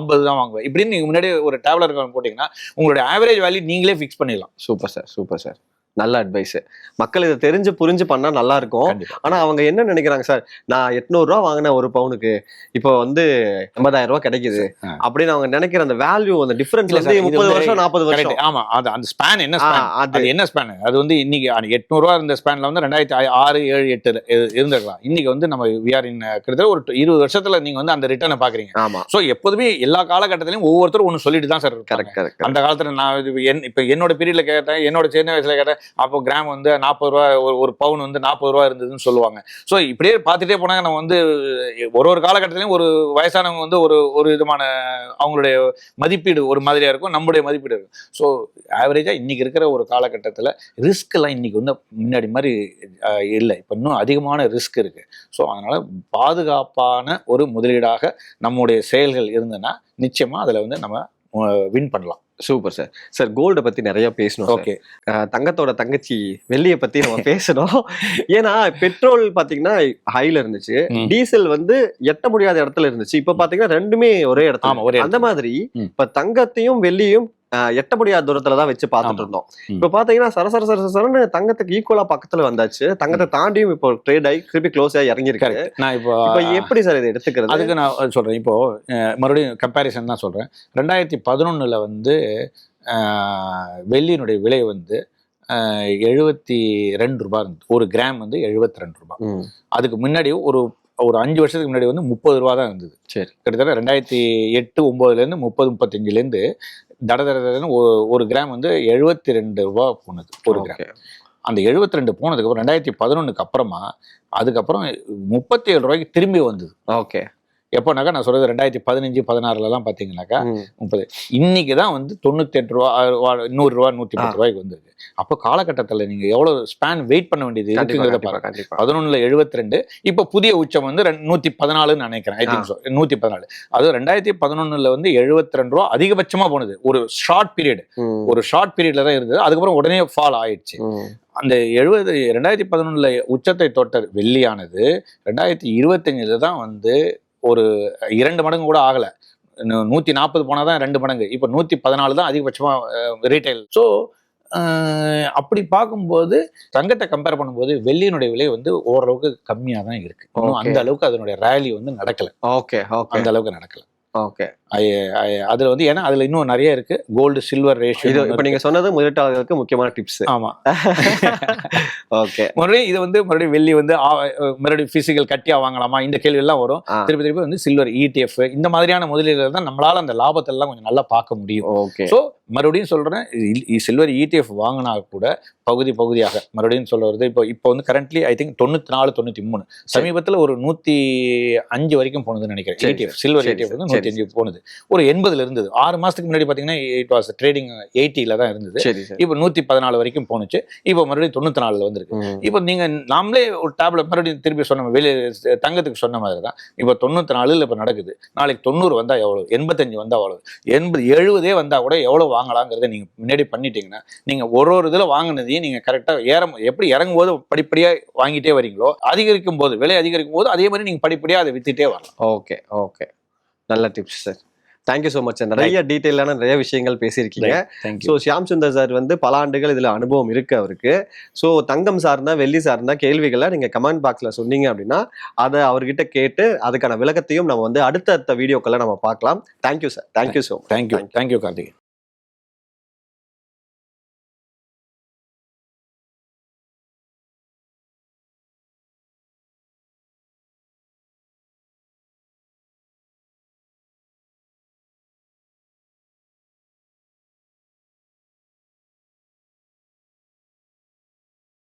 [SPEAKER 2] ஐம்பது தான் வாங்குவேன். இப்படின்னு நீங்க முன்னாடி ஒரு டேப்லெட் போட்டீங்கன்னா உங்களுடைய ஆவரேஜ் வேல்யூ நீங்களே ஃபிக்ஸ் பண்ணிடலாம்.
[SPEAKER 1] சூப்பர் சார் சூப்பர் சார் நல்ல அட்வைஸ் மக்கள் இதை தெரிஞ்சு புரிஞ்சு பண்ணா நல்லா இருக்கும் ஆனா அவங்க என்ன நினைக்கிறாங்க சார் நான் எட்நூறு ரூபா வாங்கினேன் ஒரு பவுனுக்கு இப்போ வந்து எண்பதாயிரம் ரூபாய் கிடைக்குது. அப்படின்னு அவங்க நினைக்கிற அந்த வேல்யூ அந்த டிஃபரன்ஸ் வந்து முப்பது வருஷம் நாற்பது வருஷம்.
[SPEAKER 2] ஆமா அது அந்த ஸ்பேன் என்ன
[SPEAKER 1] அது.
[SPEAKER 2] என்ன ஸ்பேன் அது வந்து இன்னைக்கு எட்நூறுவா இருந்த ஸ்பேன்ல வந்து ரெண்டாயிரத்தி ஆறு ஏழு எட்டு இரு- இருந்திருக்கலாம். இன்னைக்கு வந்து நம்ம விஆர் இன் கிட்டத்தட்ட ஒரு இருபது வருஷத்துல நீங்க வந்து அந்த ரிட்டர்னை பாக்குறீங்க.
[SPEAKER 1] ஆமா.
[SPEAKER 2] சோ எப்போதுமே எல்லா காலகட்டத்திலயும் ஒவ்வொருத்தரும் ஒன்னு சொல்லிட்டு தான் சார்
[SPEAKER 1] கரெக்ட்
[SPEAKER 2] அந்த காலத்துல நான் இப்ப என்னோட பீரியட்ல கேட்டேன் என்னோட சின்ன வயசுல கேட்டேன் அப்போ கிராம் வந்து நாற்பது ரூபா ஒரு ஒரு பவுன் வந்து நாற்பது ரூபா இருந்ததுன்னு சொல்லுவாங்க. ஸோ இப்படியே பார்த்துட்டே போனாங்க நம்ம வந்து ஒரு ஒரு காலகட்டத்திலையும் ஒரு வயசானவங்க வந்து ஒரு ஒரு விதமான அவங்களுடைய மதிப்பீடு ஒரு மாதிரியாக இருக்கும் நம்முடைய மதிப்பீடு இருக்கும். ஸோ ஆவரேஜாக இன்னைக்கு இருக்கிற ஒரு காலகட்டத்தில் ரிஸ்க்கெல்லாம் இன்னைக்கு வந்து முன்னாடி மாதிரி இல்லை. இப்போ இன்னும் அதிகமான ரிஸ்க் இருக்குது ஸோ அதனால் பாதுகாப்பான ஒரு முதலீடாக நம்முடைய செயல்கள் இருந்ததுன்னா நிச்சயமாக அதில் வந்து நம்ம வின் பண்ணலாம்.
[SPEAKER 1] சூப்பர் சார் சார் கோல்ட பத்தி நிறைய பேசணும்.
[SPEAKER 2] ஓகே
[SPEAKER 1] தங்கத்தோட தங்கச்சி வெள்ளிய பத்தி நம்ம பேசணும் ஏன்னா பெட்ரோல் பாத்தீங்கன்னா ஹைல இருந்துச்சு. டீசல் வந்து எட்ட முடியாத இடத்துல இருந்துச்சு இப்ப பாத்தீங்கன்னா ரெண்டுமே ஒரே இடத்துல. அந்த. மாதிரி. இப்ப தங்கத்தையும் வெள்ளியும் எட்ட முடியாத தூரத்துல தான் வச்சு பார்த்துட்டு. இருந்தோம். இப்ப பாத்தீங்கன்னா சரசர சர சரன்னு தங்கத்துக்கு ஈக்குவலா பக்கத்துல வந்தாச்சு. தங்கத்தை தாண்டியும் இப்போ ட்ரேட் ஆகி திருப்பி க்ளோஸ் ஆகி இறங்கி இருக்காரு
[SPEAKER 2] கரெக்ட் நான் இப்போ
[SPEAKER 1] இப்ப எப்படி சார் இதை எடுத்துக்கிறது?
[SPEAKER 2] அதுக்கு நான் சொல்றேன். இப்போ மறுபடியும் கம்பேரிசன் தான் சொல்றேன். ரெண்டாயிரத்தி பதினொன்னுல வந்து வெள்ளியினுடைய விலை வந்து எழுபத்தி ரெண்டு ரூபாய் இருந்தது. ஒரு கிராம் வந்து எழுபத்தி ரெண்டு ரூபாய்.
[SPEAKER 1] ம்,
[SPEAKER 2] அதுக்கு முன்னாடி ஒரு ஒரு அஞ்சு வருஷத்துக்கு முன்னாடி வந்து முப்பது ரூபா தான் இருந்தது.
[SPEAKER 1] சரி.
[SPEAKER 2] கிட்டத்தட்ட ரெண்டாயிரத்தி எட்டு ஒம்போதுலேருந்து முப்பது முப்பத்தஞ்சுலேருந்து தட தட தடன்னு ஒரு- கிராம் வந்து எழுபத்தி ரெண்டு ரூபா போனது ஒரு கிராம். அந்த எழுபத்தி ரெண்டு போனதுக்கப்புறம் ரெண்டாயிரத்தி பதினொன்றுக்கு அப்புறமா அதுக்கப்புறம் முப்பத்தி ஏழு ரூபாய்க்கு திரும்பி வந்தது.
[SPEAKER 1] ஓகே.
[SPEAKER 2] எப்போனாக்கா நான் சொல்றது ரெண்டாயிரத்தி பதினஞ்சு பதினாறுலலாம் பார்த்தீங்கன்னாக்கா முப்பது. இன்னைக்கு தான் வந்து தொண்ணூத்தெட்டு ரூபா ஆ, ரூபா- நூறு ரூபா நூற்றி பத்து ரூபாய்க்கு வந்திருக்கு அப்போ காலகட்டத்தில் நீங்கள் எவ்வளோ ஸ்பேன் வெயிட் பண்ண வேண்டியது இருக்குங்கிறத பாருங்க. பதினொன்னுல எழுபத்தி ரெண்டு இப்போ புதிய உச்சம் வந்து நூத்தி பதினாலுன்னு நினைக்கிறேன் ஐ திங்க் ஸோ நூத்தி பதினாலு. அது ரெண்டாயிரத்தி பதினொன்னுல வந்து எழுபத்தி ரெண்டு ரூபா அதிகபட்சமா போனது. ஒரு ஷார்ட் பீரியட் ஒரு ஷார்ட் பீரியட்ல தான் இருந்தது. அதுக்கப்புறம் உடனே ஃபால் ஆயிடுச்சு. அந்த எழுபது ரெண்டாயிரத்தி பதினொன்னுல உச்சத்தை தொட்ட வெள்ளியானது. ரெண்டாயிரத்தி இருபத்தஞ்சுல தான் வந்து ஒரு இரண்டு மடங்கு கூட ஆகல. நூ- நூத்தி நாற்பது போனால் தான் ரெண்டு மடங்கு. இப்போ நூத்தி பதினாலு தான் அதிகபட்சமா ரீட்டைல் ஸோ அப்படி பார்க்கும்போது தங்கத்தை கம்பேர் பண்ணும்போது வெள்ளியினுடைய விலை வந்து ஓரளவுக்கு கம்மியாக தான் இருக்கு. அந்த அளவுக்கு அதனுடைய ரேலி வந்து நடக்கல.
[SPEAKER 1] ஓகே ஓகே
[SPEAKER 2] அந்த அளவுக்கு நடக்கல.
[SPEAKER 1] ஓகே.
[SPEAKER 2] அதுல வந்து ஏன்னா அதுல இன்னும் நிறைய இருக்கு. கோல்டு சில்வர்
[SPEAKER 1] இது
[SPEAKER 2] ரேஷியோ
[SPEAKER 1] இப்ப நீங்க சொன்னது முதலீட்டாளர்களுக்கு முக்கியமான டிப்ஸ்
[SPEAKER 2] ஆமா.
[SPEAKER 1] ஓகே.
[SPEAKER 2] மறுபடியும் இது வந்து மறுபடியும் வெள்ளி வந்து மறுபடியும் பிசிக்கல் கட்டியா வாங்கலாமா? இந்த கேள்வி எல்லாம் வரும். திருப்பி திருப்பி வந்து சில்வர் இடிஎஃப் இந்த மாதிரியான முதலீடுகள் தான் நம்மளால அந்த லாபத்தை எல்லாம் கொஞ்சம் நல்லா பார்க்க முடியும்.
[SPEAKER 1] ஓகே.
[SPEAKER 2] ஸோ மறுபடியும் சொல்றேன் சில்வர் இடிஎஃப் வாங்கினா கூட பகுதி பகுதியாக மறுபடியும் சொல்ல வருது. இப்போ இப்போ வந்து கரண்ட்லி ஐ திங்க் தொண்ணூத்தி நாலு தொண்ணூத்தி மூணு சமீபத்துல ஒரு நூத்தி அஞ்சு வரைக்கும் போனதுன்னு நினைக்கிறேன். இடிஎஃப் சில்வர் இடிஎஃப் வந்து நூத்தி அஞ்சு போனது. ஒரு எண்பதுல இருந்தது. ஆறு மாசத்துக்கு முன்னாடி பாத்தீங்கன்னா இட் வாஸ் ட்ரேடிங் எயிட்டில தான் இருந்தது. இப்போ நூத்தி பதினாலு வரைக்கும் போணுச்சு. இப்போ மறுபடியும் தொண்ணூத்தி நாலுல வந்திருக்கு இப்போ நீங்க நாமளே ஒரு டேப்லெட் மறுபடியும் திருப்பி சொன்ன வெளியே தங்கத்துக்கு சொன்ன மாதிரி தான். இப்போ தொண்ணூத்தி நாலுல இப்போ நடக்குது. நாளைக்கு தொண்ணூறு வந்தா எவ்வளவு? எண்பத்தஞ்சு வந்தா எவ்வளவு எண்பது எழுபதே வந்தா கூட எவ்வளவு வாங்கலாங்கிறத நீங்க முன்னாடி பண்ணிட்டீங்கன்னா நீங்க ஒரு ஒரு இதுல வாங்கினதையும் நீங்க கரெக்டா ஏற எப்படி இறங்கும் போது படிப்படியா வாங்கிட்டே வரீங்களோ அதிகரிக்கும் போது விலை அதிகரிக்கும் போது அதே மாதிரி நீங்க படிப்படியா அதை வித்துட்டே வரலாம்.
[SPEAKER 1] Okay okay. நல்ல tips sir thank you so much நிறைய டீட்டெயிலான நிறைய விஷயங்கள் பேசியிருக்கீங்க. ஸோ ஷியாம் சுந்தர் சார் வந்து பல ஆண்டுகள் இதுல அனுபவம் இருக்கு அவருக்கு. ஸோ தங்கம் சார்ந்த வெள்ளி சார்ந்த கேள்விகளை நீங்க கமெண்ட் பாக்ஸ்ல சொன்னீங்க அப்படின்னா அதை அவர்கிட்ட கேட்டு அதுக்கான விளக்கத்தையும் நம்ம வந்து அடுத்தடுத்த வீடியோக்களை நம்ம பார்க்கலாம். Thank you sir thank you so
[SPEAKER 2] thank you thank you Karthigai